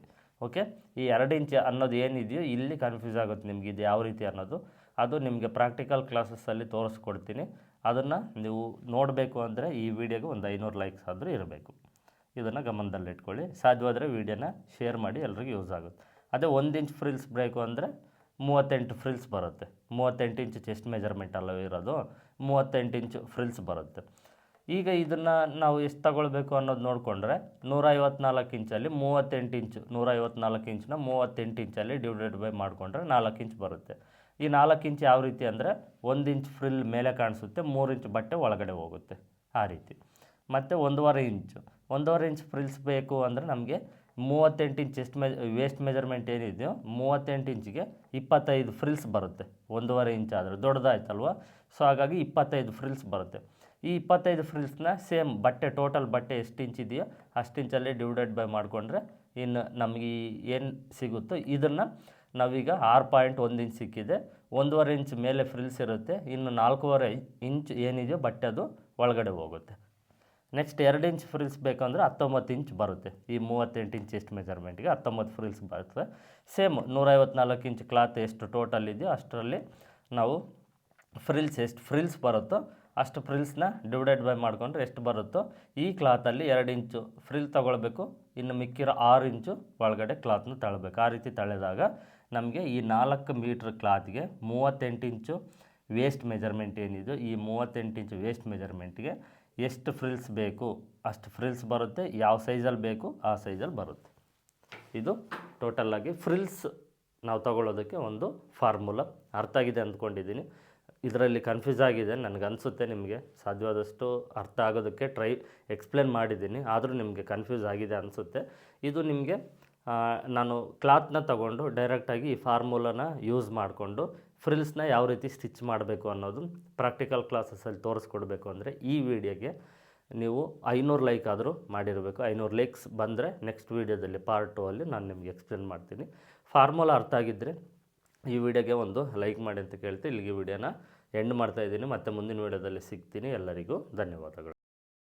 ಓಕೆ? ಈ ಎರಡು ಇಂಚ್ ಅನ್ನೋದು ಏನಿದೆಯೋ ಇಲ್ಲಿ ಕನ್ಫ್ಯೂಸ್ ಆಗುತ್ತೆ ನಿಮ್ಗೆ ಇದು ಯಾವ ರೀತಿ ಅನ್ನೋದು. ಅದು ನಿಮಗೆ ಪ್ರಾಕ್ಟಿಕಲ್ ಕ್ಲಾಸಸ್ಸಲ್ಲಿ ತೋರಿಸ್ಕೊಡ್ತೀನಿ. ಅದನ್ನು ನೀವು ನೋಡಬೇಕು ಅಂದರೆ ಈ ವಿಡಿಯೋಗೆ ಒಂದು ಐನೂರು ಲೈಕ್ಸ್ ಆದರೂ ಇರಬೇಕು. ಇದನ್ನು ಗಮನದಲ್ಲಿಟ್ಕೊಳ್ಳಿ. ಸಾಧ್ಯವಾದರೆ ವೀಡಿಯೋನ ಶೇರ್ ಮಾಡಿ ಎಲ್ರಿಗೂ ಯೂಸ್ ಆಗುತ್ತೆ. ಅದೇ ಒಂದು ಇಂಚ್ ಫ್ರಿಲ್ಸ್ ಬ್ರೇಕು ಅಂದರೆ ಮೂವತ್ತೆಂಟು ಫ್ರಿಲ್ಸ್ ಬರುತ್ತೆ. ಮೂವತ್ತೆಂಟು ಇಂಚ್ ಚೆಸ್ಟ್ ಮೆಜರ್ಮೆಂಟ್ ಅಲ್ಲ ಇರೋದು. ಮೂವತ್ತೆಂಟು ಇಂಚು ಫ್ರಿಲ್ಸ್ ಬರುತ್ತೆ. ಈಗ ಇದನ್ನು ನಾವು ಎಷ್ಟು ತಗೊಳ್ಬೇಕು ಅನ್ನೋದು ನೋಡಿಕೊಂಡ್ರೆ ನೂರ ಐವತ್ನಾಲ್ಕು ಇಂಚಲ್ಲಿ ಮೂವತ್ತೆಂಟು ಇಂಚು ನೂರ ಐವತ್ನಾಲ್ಕು ಇಂಚನ್ನ ಮೂವತ್ತೆಂಟು ಇಂಚಲ್ಲಿ ಡಿವೈಡೆಡ್ ಬೈ ಮಾಡಿಕೊಂಡ್ರೆ ನಾಲ್ಕು ಇಂಚ್ ಬರುತ್ತೆ. ಈ ನಾಲ್ಕು ಇಂಚ್ ಯಾವ ರೀತಿ ಅಂದರೆ ಒಂದು ಇಂಚ್ ಫ್ರಿಲ್ ಮೇಲೆ ಕಾಣಿಸುತ್ತೆ, ಮೂರು ಇಂಚ್ ಬಟ್ಟೆ ಒಳಗಡೆ ಹೋಗುತ್ತೆ. ಆ ರೀತಿ. ಮತ್ತು ಒಂದೂವರೆ ಇಂಚು ಒಂದೂವರೆ ಇಂಚ್ ಫ್ರಿಲ್ಸ್ ಬೇಕು ಅಂದರೆ ನಮಗೆ ಮೂವತ್ತೆಂಟು ಇಂಚ್ ಎಷ್ಟು ಮೆಜ್ ವೇಸ್ಟ್ ಮೆಜರ್ಮೆಂಟ್ ಏನಿದೆಯೋ ಮೂವತ್ತೆಂಟು ಇಂಚಿಗೆ ಇಪ್ಪತ್ತೈದು ಫ್ರಿಲ್ಸ್ ಬರುತ್ತೆ. ಒಂದೂವರೆ ಇಂಚ್ ಆದರೆ. ದೊಡ್ಡದಾಯ್ತಲ್ವ? ಸೊ ಹಾಗಾಗಿ ಇಪ್ಪತ್ತೈದು ಫ್ರಿಲ್ಸ್ ಬರುತ್ತೆ. ಈ ಇಪ್ಪತ್ತೈದು ಫ್ರಿಲ್ಸ್ನ ಸೇಮ್ ಬಟ್ಟೆ ಟೋಟಲ್ ಬಟ್ಟೆ ಎಷ್ಟು ಇಂಚ್ ಇದೆಯೋ ಅಷ್ಟು ಇಂಚಲ್ಲಿ ಡಿವೈಡೆಡ್ ಬೈ ಮಾಡಿಕೊಂಡ್ರೆ ಇನ್ನು ನಮಗೆ ಏನು ಸಿಗುತ್ತೋ ಇದನ್ನು ನಾವೀಗ ಆರು ಪಾಯಿಂಟ್ ಒಂದು ಇಂಚ್ ಸಿಕ್ಕಿದೆ. ಒಂದೂವರೆ ಇಂಚ್ ಮೇಲೆ ಫ್ರಿಲ್ಸ್ ಇರುತ್ತೆ. ಇನ್ನು ನಾಲ್ಕೂವರೆ ಇಂಚ್ ಏನಿದೆಯೋ ಬಟ್ಟೆ ಅದು ಒಳಗಡೆ ಹೋಗುತ್ತೆ. ನೆಕ್ಸ್ಟ್ ಎರಡು ಇಂಚ್ ಫ್ರಿಲ್ಸ್ ಬೇಕಂದರೆ ಹತ್ತೊಂಬತ್ತು ಇಂಚ್ ಬರುತ್ತೆ. ಈ ಮೂವತ್ತೆಂಟು ಇಂಚ್ ಎಷ್ಟು ಮೆಜರ್ಮೆಂಟ್ಗೆ ಹತ್ತೊಂಬತ್ತು ಫ್ರಿಲ್ಸ್ ಬರುತ್ತೆ. ಸೇಮ್ ನೂರೈವತ್ನಾಲ್ಕು ಇಂಚ್ ಕ್ಲಾತ್ ಎಷ್ಟು ಟೋಟಲ್ ಇದೆಯೋ ಅಷ್ಟರಲ್ಲಿ ನಾವು ಫ್ರಿಲ್ಸ್ ಎಷ್ಟು ಫ್ರಿಲ್ಸ್ ಬರುತ್ತೋ ಅಷ್ಟು ಫ್ರಿಲ್ಸ್ನ ಡಿವೈಡೆಡ್ ಬೈ ಮಾಡಿಕೊಂಡ್ರೆ ಎಷ್ಟು ಬರುತ್ತೋ ಈ ಕ್ಲಾತಲ್ಲಿ ಎರಡು ಇಂಚು ಫ್ರಿಲ್ ತಗೊಳ್ಬೇಕು. ಇನ್ನು ಮಿಕ್ಕಿರೋ ಆರು ಇಂಚು ಒಳಗಡೆ ಕ್ಲಾತ್ನ ತಳಬೇಕು ಆ ರೀತಿ ತಳೆದಾಗ ನಮಗೆ ಈ ನಾಲ್ಕು ಮೀಟ್ರ್ ಕ್ಲಾತ್ಗೆ ಮೂವತ್ತೆಂಟು ಇಂಚು ವೇಸ್ಟ್ ಮೆಜರ್ಮೆಂಟ್ ಏನಿದೆಯೋ ಈ ಮೂವತ್ತೆಂಟು ಇಂಚು ವೇಸ್ಟ್ ಮೆಜರ್ಮೆಂಟ್ಗೆ ಎಷ್ಟು ಫ್ರಿಲ್ಸ್ ಬೇಕು, ಅಷ್ಟು ಫ್ರಿಲ್ಸ್ ಬರುತ್ತೆ, ಯಾವ ಸೈಜಲ್ಲಿ ಬೇಕು, ಆ ಸೈಜಲ್ಲಿ ಬರುತ್ತೆ. ಇದು ಟೋಟಲ್ಲಾಗಿ ಫ್ರಿಲ್ಸ್ ನಾವು ತಗೊಳ್ಳೋದಕ್ಕೆ ಒಂದು ಫಾರ್ಮುಲಾ ಅರ್ಥ ಆಗಿದೆ ಅಂದ್ಕೊಂಡಿದ್ದೀನಿ. ಇದರಲ್ಲಿ ಕನ್ಫ್ಯೂಸ್ ಆಗಿದೆ ನನಗನ್ಸುತ್ತೆ ನಿಮಗೆ. ಸಾಧ್ಯವಾದಷ್ಟು ಅರ್ಥ ಆಗೋದಕ್ಕೆ ಟ್ರೈ ಎಕ್ಸ್ಪ್ಲೇನ್ ಮಾಡಿದ್ದೀನಿ. ಆದರೂ ನಿಮಗೆ ಕನ್ಫ್ಯೂಸ್ ಆಗಿದೆ ಅನಿಸುತ್ತೆ. ಇದು ನಿಮಗೆ ನಾನು ಕ್ಲಾತ್ನ ತಗೊಂಡು ಡೈರೆಕ್ಟಾಗಿ ಈ ಫಾರ್ಮುಲಾನ ಯೂಸ್ ಮಾಡಿಕೊಂಡು ಫ್ರಿಲ್ಸ್ನ ಯಾವ ರೀತಿ ಸ್ಟಿಚ್ ಮಾಡಬೇಕು ಅನ್ನೋದು ಪ್ರಾಕ್ಟಿಕಲ್ ಕ್ಲಾಸಸಲ್ಲಿ ತೋರಿಸ್ಕೊಡ್ಬೇಕು ಅಂದರೆ ಈ ವಿಡಿಯೋಗೆ ನೀವು ಐನೂರು ಲೈಕ್ ಆದರೂ ಮಾಡಿರಬೇಕು. ಐನೂರು ಲೈಕ್ಸ್ ಬಂದರೆ ನೆಕ್ಸ್ಟ್ ವೀಡಿಯೋದಲ್ಲಿ ಪಾರ್ಟ್ ಟು ಅಲ್ಲಿ ನಾನು ನಿಮಗೆ ಎಕ್ಸ್ಪ್ಲೇನ್ ಮಾಡ್ತೀನಿ. ಫಾರ್ಮುಲಾ ಅರ್ಥ ಆಗಿದ್ದರೆ ಈ ವಿಡಿಯೋಗೆ ಒಂದು ಲೈಕ್ ಮಾಡಿ ಅಂತ ಕೇಳ್ತೀನಿ ಇಲ್ಲಿಗೆ ವಿಡಿಯೋನ ಎಂಡ್ ಮಾಡ್ತಾ ಇದ್ದೀನಿ. ಮತ್ತೆ ಮುಂದಿನ ವಿಡಿಯೋದಲ್ಲಿ ಸಿಗ್ತೀನಿ. ಎಲ್ಲರಿಗೂ ಧನ್ಯವಾದಗಳು.